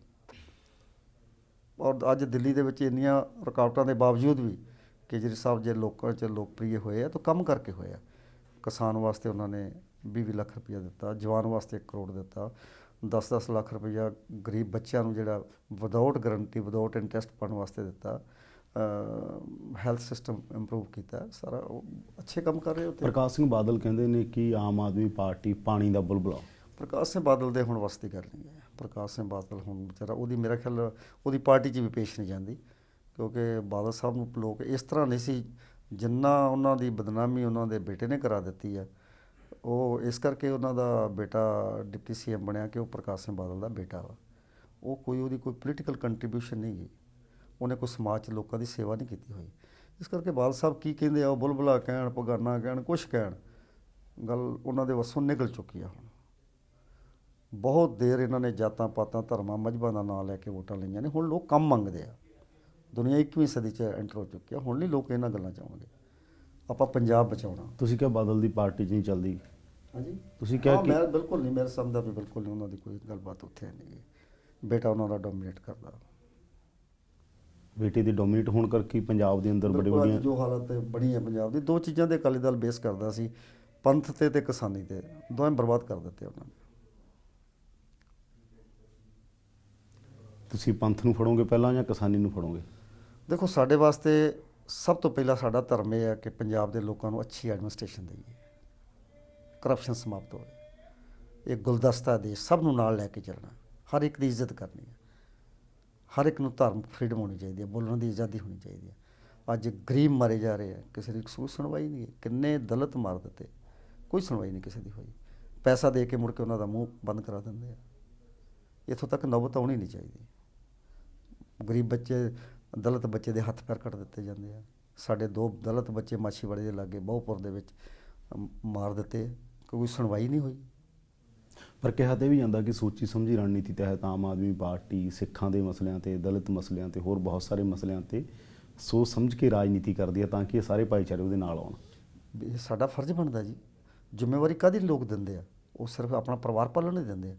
ਔਰ ਅੱਜ ਦਿੱਲੀ ਦੇ ਵਿੱਚ ਇੰਨੀਆਂ ਰੁਕਾਵਟਾਂ ਦੇ ਬਾਵਜੂਦ ਵੀ ਕੇਜਰੀ ਸਾਹਿਬ ਜੇ ਲੋਕਾਂ 'ਚ ਲੋਕਪ੍ਰਿਯ ਹੋਏ ਆ ਤਾਂ ਕੰਮ ਕਰਕੇ ਹੋਏ ਆ। ਕਿਸਾਨ ਵਾਸਤੇ ਉਹਨਾਂ ਨੇ 20 ਲੱਖ ਰੁਪਇਆ ਦਿੱਤਾ ਜਵਾਨ ਵਾਸਤੇ 1 ਕਰੋੜ ਦਿੱਤਾ। 10-10 ਲੱਖ ਰੁਪਇਆ ਗਰੀਬ ਬੱਚਿਆਂ ਨੂੰ ਜਿਹੜਾ ਵਿਦਆਊਟ ਗਾਰੰਟੀ ਵਿਦਆਊਟ ਇੰਟਰਸਟ ਪੜਨ ਵਾਸਤੇ ਦਿੱਤਾ। ਹੈਲਥ ਸਿਸਟਮ ਇੰਪਰੂਵ ਕੀਤਾ। ਸਾਰਾ ਅੱਛੇ ਕੰਮ ਕਰ ਰਹੇ ਉੱਥੇ। ਪ੍ਰਕਾਸ਼ ਸਿੰਘ ਬਾਦਲ ਕਹਿੰਦੇ ਨੇ ਕਿ ਆਮ ਆਦਮੀ ਪਾਰਟੀ ਪਾਣੀ ਦਾ ਬੁਲਬੁਲਾ। ਪ੍ਰਕਾਸ਼ ਸਿੰਘ ਬਾਦਲ ਦੇ ਹੁਣ ਵਸਤੀ ਕਰ ਲਈ ਹੈ ਪ੍ਰਕਾਸ਼ ਸਿੰਘ ਬਾਦਲ ਹੁਣ ਵਿਚਾਰਾ, ਉਹਦੀ ਮੇਰਾ ਖਿਆਲ ਉਹਦੀ ਪਾਰਟੀ 'ਚ ਵੀ ਪੇਸ਼ ਨਹੀਂ ਜਾਂਦੀ, ਕਿਉਂਕਿ ਬਾਦਲ ਸਾਹਿਬ ਨੂੰ ਲੋਕ ਇਸ ਤਰ੍ਹਾਂ ਨਹੀਂ ਸੀ, ਜਿੰਨਾ ਉਹਨਾਂ ਦੀ ਬਦਨਾਮੀ ਉਹਨਾਂ ਦੇ ਬੇਟੇ ਨੇ ਕਰਾ ਦਿੱਤੀ ਹੈ ਉਹ ਇਸ ਕਰਕੇ ਉਹਨਾਂ ਦਾ ਬੇਟਾ ਡਿਪਟੀ ਸੀਐਮ ਬਣਿਆ ਕਿ ਉਹ ਪ੍ਰਕਾਸ਼ ਸਿੰਘ ਬਾਦਲ ਦਾ ਬੇਟਾ ਵਾ। ਉਹ ਕੋਈ ਉਹਦੀ ਕੋਈ ਪੋਲੀਟੀਕਲ ਕੰਟਰੀਬਿਊਸ਼ਨ ਨਹੀਂ ਗਈ, ਉਹਨੇ ਕੋਈ ਸਮਾਜ 'ਚ ਲੋਕਾਂ ਦੀ ਸੇਵਾ ਨਹੀਂ ਕੀਤੀ ਹੋਈ। ਇਸ ਕਰਕੇ ਬਾਦਲ ਸਾਹਿਬ ਕੀ ਕਹਿੰਦੇ ਆ, ਉਹ ਬੁਲਬੁਲਾ ਕਹਿਣ, ਪਗਾਨਾ ਕਹਿਣ, ਕੁਛ ਕਹਿਣ, ਗੱਲ ਉਹਨਾਂ ਦੇ ਵਸੋਂ ਨਿਕਲ ਚੁੱਕੀ ਆ ਹੁਣ। ਬਹੁਤ ਦੇਰ ਇਹਨਾਂ ਨੇ ਜਾਤਾਂ ਪਾਤਾਂ ਧਰਮਾਂ ਮਜਬਾਂ ਦਾ ਨਾਂ ਲੈ ਕੇ ਵੋਟਾਂ ਲਈਆਂ ਨੇ। ਹੁਣ ਲੋਕ ਕੰਮ ਮੰਗਦੇ ਆ। ਦੁਨੀਆ 21ਵੀਂ ਸਦੀ 'ਚ ਐਂਟਰ ਹੋ ਚੁੱਕੀ ਆ। ਹੁਣ ਨਹੀਂ ਲੋਕ ਇਹਨਾਂ ਗੱਲਾਂ ਚਾਹੁੰਦੇ ਆਪਾਂ ਪੰਜਾਬ ਬਚਾਉਣਾ। ਤੁਸੀਂ ਕਿਹਾ ਬਾਦਲ ਦੀ ਪਾਰਟੀ 'ਚ ਨਹੀਂ ਚੱਲਦੀ। ਹਾਂਜੀ। ਤੁਸੀਂ ਕਿਹਾ ਕਿ ਮੈਂ ਬਿਲਕੁਲ ਨਹੀਂ ਮੇਰੇ ਸਮਝਦਾ ਵੀ ਬਿਲਕੁਲ ਨਹੀਂ ਉਹਨਾਂ ਦੀ ਕੋਈ ਗੱਲਬਾਤ ਉੱਥੇ ਨਹੀਂ। ਬੇਟਾ ਉਹਨਾਂ ਦਾ ਡੋਮੀਨੇਟ ਕਰਦਾ। ਬੇਟੇ ਦੇ ਡੋਮੀਨੇਟ ਹੋਣ ਕਰਕੇ ਪੰਜਾਬ ਦੇ ਅੰਦਰ ਬੜੇ ਵੱਡੀਆਂ ਜੋ ਹਾਲਤ ਬਣੀ ਹੈ ਪੰਜਾਬ ਦੀ ਦੋ ਚੀਜ਼ਾਂ ਦੇ ਅਕਾਲੀ ਦਲ ਬੇਸ ਕਰਦਾ ਸੀ। ਪੰਥ ਤੇ ਤੇ ਕਿਸਾਨੀ ਤੇ। ਦੋਵੇਂ ਬਰਬਾਦ ਕਰ ਦਿੱਤੇ ਉਹਨਾਂ ਨੇ। ਤੁਸੀਂ ਪੰਥ ਨੂੰ ਫੜੋਗੇ ਪਹਿਲਾਂ ਜਾਂ ਕਿਸਾਨੀ ਨੂੰ ਫੜੋਗੇ? ਦੇਖੋ, ਸਾਡੇ ਵਾਸਤੇ ਸਭ ਤੋਂ ਪਹਿਲਾਂ ਸਾਡਾ ਧਰਮ ਇਹ ਹੈ ਕਿ ਪੰਜਾਬ ਦੇ ਲੋਕਾਂ ਨੂੰ ਅੱਛੀ ਐਡਮਿਨਿਸਟ੍ਰੇਸ਼ਨ ਦੇਈਏ। ਕਰਪਸ਼ਨ ਸਮਾਪਤ ਹੋਵੇ। ਇਹ ਗੁਲਦਸਤਾ ਦੇਸ਼ ਸਭ ਨੂੰ ਨਾਲ ਲੈ ਕੇ ਚੱਲਣਾ। ਹਰ ਇੱਕ ਦੀ ਇੱਜ਼ਤ ਕਰਨੀ ਹੈ। ਹਰ ਇੱਕ ਨੂੰ ਧਰਮ ਫਰੀਡਮ ਹੋਣੀ ਚਾਹੀਦੀ ਹੈ। ਬੋਲਣ ਦੀ ਆਜ਼ਾਦੀ ਹੋਣੀ ਚਾਹੀਦੀ ਹੈ। ਅੱਜ ਗਰੀਬ ਮਾਰੇ ਜਾ ਰਹੇ ਆ। ਕਿਸੇ ਦੀ ਕੋਈ ਸੁਣਵਾਈ ਨਹੀਂ ਹੈ। ਕਿੰਨੇ ਦਲਤ ਮਾਰ ਦਿੱਤੇ। ਕੋਈ ਸੁਣਵਾਈ ਨਹੀਂ ਕਿਸੇ ਦੀ ਹੋਈ। ਪੈਸਾ ਦੇ ਕੇ ਮੁੜ ਕੇ ਉਹਨਾਂ ਦਾ ਮੂੰਹ ਬੰਦ ਕਰਾ ਦਿੰਦੇ ਆ। ਇੱਥੋਂ ਤੱਕ ਨੌਬਤ ਆਉਣੀ ਨਹੀਂ ਚਾਹੀਦੀ। ਗਰੀਬ ਬੱਚੇ ਦਲਿਤ ਬੱਚੇ ਦੇ ਹੱਥ ਪੈਰ ਕੱਟ ਦਿੱਤੇ ਜਾਂਦੇ ਆ। ਸਾਡੇ ਦੋ ਦਲਿਤ ਬੱਚੇ ਮਾਛੀਵਾੜੇ ਦੇ ਲਾਗੇ ਬਹੁਪੁਰ ਦੇ ਵਿੱਚ ਮਾਰ ਦਿੱਤੇ। ਕੋਈ ਸੁਣਵਾਈ ਨਹੀਂ ਹੋਈ। ਪਰ ਕਿਹਾ ਤੇ ਵੀ ਜਾਂਦਾ ਕਿ ਸੋਚੀ ਸਮਝੀ ਰਣਨੀਤੀ ਤਹਿਤ ਆਮ ਆਦਮੀ ਪਾਰਟੀ ਸਿੱਖਾਂ ਦੇ ਮਸਲਿਆਂ ਤੇ ਦਲਿਤ ਮਸਲਿਆਂ ਤੇ ਹੋਰ ਬਹੁਤ ਸਾਰੇ ਮਸਲਿਆਂ ਤੇ ਸੋਚ ਸਮਝ ਕੇ ਰਾਜਨੀਤੀ ਕਰਦੀ ਹੈ ਤਾਂ ਕਿ ਇਹ ਸਾਰੇ ਭਾਈਚਾਰੇ ਉਹਦੇ ਨਾਲ ਆਉਣ। ਇਹ ਸਾਡਾ ਫਰਜ਼ ਬਣਦਾ ਜੀ। ਜ਼ਿੰਮੇਵਾਰੀ ਕਾਦੀ ਲੋਕ ਦਿੰਦੇ ਆ? ਉਹ ਸਿਰਫ ਆਪਣਾ ਪਰਿਵਾਰ ਪਾਲਣ ਨਹੀਂ ਦਿੰਦੇ ਆ।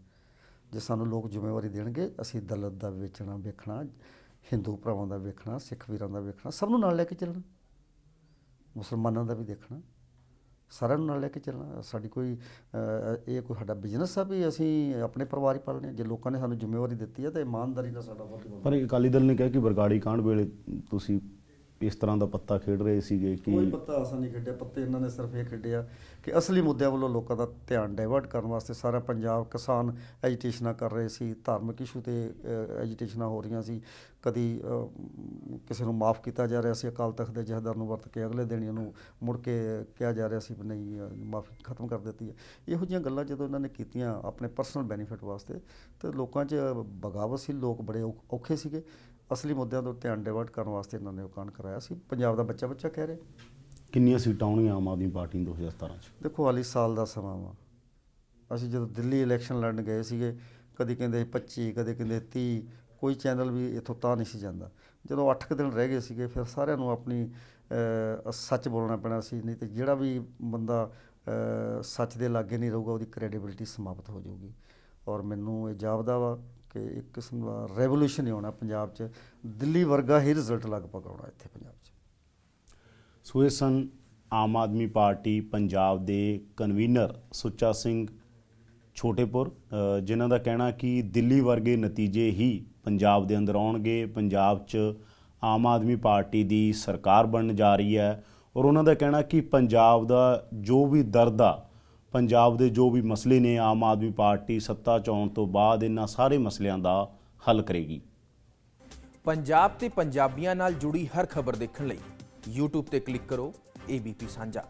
ਜੇ ਸਾਨੂੰ ਲੋਕ ਜ਼ਿੰਮੇਵਾਰੀ ਦੇਣਗੇ, ਅਸੀਂ ਦਲਤ ਦਾ ਵੇਚਣਾ, ਵੇਖਣਾ, ਹਿੰਦੂ ਭਰਾਵਾਂ ਦਾ ਵੇਖਣਾ, ਸਿੱਖ ਵੀਰਾਂ ਦਾ ਵੇਖਣਾ, ਸਭ ਨੂੰ ਨਾਲ ਲੈ ਕੇ ਚੱਲਣਾ। ਮੁਸਲਮਾਨਾਂ ਦਾ ਵੀ ਦੇਖਣਾ। ਸਾਰਿਆਂ ਨੂੰ ਨਾਲ ਲੈ ਕੇ ਚੱਲਣਾ। ਸਾਡੀ ਕੋਈ ਇਹ ਕੋਈ ਸਾਡਾ ਬਿਜ਼ਨਸ ਆ ਵੀ ਅਸੀਂ ਆਪਣੇ ਪਰਿਵਾਰ ਹੀ ਪਾਲਣੇ ਜੇ ਲੋਕਾਂ ਨੇ ਸਾਨੂੰ ਜ਼ਿੰਮੇਵਾਰੀ ਦਿੱਤੀ ਹੈ ਤਾਂ ਇਮਾਨਦਾਰੀ ਨਾਲ ਸਾਡਾ ਫਰਜ਼ ਬਣਦਾ ਪਰ ਅਕਾਲੀ ਦਲ ਨੇ ਕਿਹਾ ਕਿ ਬਰਗਾੜੀ ਕਾਂਡ ਵੇਲੇ ਤੁਸੀਂ ਇਸ ਤਰ੍ਹਾਂ ਦਾ ਪੱਤਾ ਖੇਡ ਰਹੇ ਸੀਗੇ ਕੋਈ ਕਿ ਪੱਤਾ ਆਸਾ ਨਹੀਂ ਖੇਡਿਆ, ਪੱਤੇ ਇਹਨਾਂ ਨੇ ਸਿਰਫ ਇਹ ਖੇਡਿਆ ਕਿ ਅਸਲੀ ਮੁੱਦਿਆਂ ਵੱਲੋਂ ਲੋਕਾਂ ਦਾ ਧਿਆਨ ਡਾਇਵਰਟ ਕਰਨ ਵਾਸਤੇ ਸਾਰਾ ਪੰਜਾਬ ਕਿਸਾਨ ਐਜੀਟੇਸ਼ਨਾਂ ਕਰ ਰਹੇ ਸੀ, ਧਾਰਮਿਕ ਇਸ਼ੂ ਤੇ ਐਜੀਟੇਸ਼ਨਾਂ ਹੋ ਰਹੀਆਂ ਸੀ। ਕਦੀ ਕਿਸੇ ਨੂੰ ਮਾਫ ਕੀਤਾ ਜਾ ਰਿਹਾ ਸੀ, ਅਕਾਲ ਤਖਤ ਦੇ ਜਹੇਦਾਰ ਨੂੰ ਵਰਤ ਕੇ ਅਗਲੇ ਦਿਨ ਇਹਨੂੰ ਮੁੜ ਕੇ ਕਿਹਾ ਜਾ ਰਿਹਾ ਸੀ ਵੀ ਨਹੀਂ ਮਾਫੀ ਖਤਮ ਕਰ ਦਿੱਤੀ ਹੈ। ਇਹੋ ਜਿਹੀਆਂ ਗੱਲਾਂ ਜਦੋਂ ਇਹਨਾਂ ਨੇ ਕੀਤੀਆਂ ਆਪਣੇ ਪਰਸਨਲ ਬੈਨੀਫਿਟ ਵਾਸਤੇ, ਤੇ ਲੋਕਾਂ 'ਚ ਬਗਾਵਤ ਸੀ, ਲੋਕ ਬੜੇ ਔ- ਔਖੇ ਸੀਗੇ। ਅਸਲੀ ਮੁੱਦਿਆਂ ਤੋਂ ਧਿਆਨ ਡਾਇਵਰਟ ਕਰਨ ਵਾਸਤੇ ਇਹਨਾਂ ਨੇ ਉਹ ਕਾਂਡ ਕਰਾਇਆ ਸੀ। ਪੰਜਾਬ ਦਾ ਬੱਚਾ ਬੱਚਾ ਕਹਿ ਰਿਹਾ। ਕਿੰਨੀਆਂ ਸੀਟਾਂ ਆਉਣਗੀਆਂ ਆਮ ਆਦਮੀ ਪਾਰਟੀ ਨੂੰ 2017 ਚ? ਦੇਖੋ ਹਾਲੀ ਸਾਲ ਦਾ ਸਮਾਂ ਵਾ। ਅਸੀਂ ਜਦੋਂ ਦਿੱਲੀ ਇਲੈਕਸ਼ਨ ਲੜਨ ਗਏ ਸੀਗੇ ਕਦੀ ਕਹਿੰਦੇ 25 ਕਦੇ ਕਹਿੰਦੇ 30 ਕੋਈ ਚੈਨਲ ਵੀ ਇੱਥੋਂ ਤਾਂ ਨਹੀਂ ਸੀ ਜਾਂਦਾ। ਜਦੋਂ 8 ਕੁ ਦਿਨ ਰਹਿ ਗਏ ਸੀਗੇ ਫਿਰ ਸਾਰਿਆਂ ਨੂੰ ਆਪਣੀ ਸੱਚ ਬੋਲਣਾ ਪੈਣਾ ਸੀ ਨਹੀਂ ਤੇ ਜਿਹੜਾ ਵੀ ਬੰਦਾ ਸੱਚ ਦੇ ਲਾਗੇ ਨਹੀਂ ਰਹੂਗਾ ਉਹਦੀ ਕ੍ਰੈਡੀਬਿਲਿਟੀ ਸਮਾਪਤ ਹੋ ਜਾਊਗੀ। ਔਰ ਮੈਨੂੰ ਇਹ ਜਾਪਦਾ ਵਾ ਕਿ ਇੱਕ ਕਿਸਮ ਦਾ ਰੈਵੋਲੂਸ਼ਨ ਹੀ ਆਉਣਾ ਪੰਜਾਬ 'ਚ। ਦਿੱਲੀ ਵਰਗਾ ਹੀ ਰਿਜ਼ਲਟ ਲਗਭਗ ਆਉਣਾ ਇੱਥੇ ਪੰਜਾਬ 'ਚ। ਸੋ ਇਹ ਸਨ ਆਮ ਆਦਮੀ ਪਾਰਟੀ ਪੰਜਾਬ ਦੇ ਕਨਵੀਨਰ ਸੁੱਚਾ ਸਿੰਘ ਛੋਟੇਪੁਰ ਜਿਨ੍ਹਾਂ ਦਾ ਕਹਿਣਾ ਕਿ ਦਿੱਲੀ ਵਰਗੇ ਨਤੀਜੇ ਹੀ ਪੰਜਾਬ ਦੇ ਅੰਦਰ ਆਉਣਗੇ। ਪੰਜਾਬ 'ਚ ਆਮ ਆਦਮੀ ਪਾਰਟੀ ਦੀ ਸਰਕਾਰ ਬਣਨ ਜਾ ਰਹੀ ਹੈ ਔਰ ਉਹਨਾਂ ਦਾ ਕਹਿਣਾ ਕਿ ਪੰਜਾਬ ਦਾ ਜੋ ਵੀ ਦਰਦ ਆ ਪੰਜਾਬ ਦੇ ਜੋ ਵੀ ਮਸਲੇ ਨੇ, ਆਮ ਆਦਮੀ ਪਾਰਟੀ ਸੱਤਾ 'ਚ ਆਉਣ ਤੋਂ ਬਾਅਦ ਇਹਨਾਂ ਸਾਰੇ ਮਸਲਿਆਂ ਦਾ ਹੱਲ ਕਰੇਗੀ। ਪੰਜਾਬ ਤੇ ਪੰਜਾਬੀਆਂ ਨਾਲ ਜੁੜੀ ਹਰ ਖਬਰ ਦੇਖਣ ਲਈ YouTube ਤੇ ਕਲਿੱਕ ਕਰੋ ABP ਸਾਂਝਾ।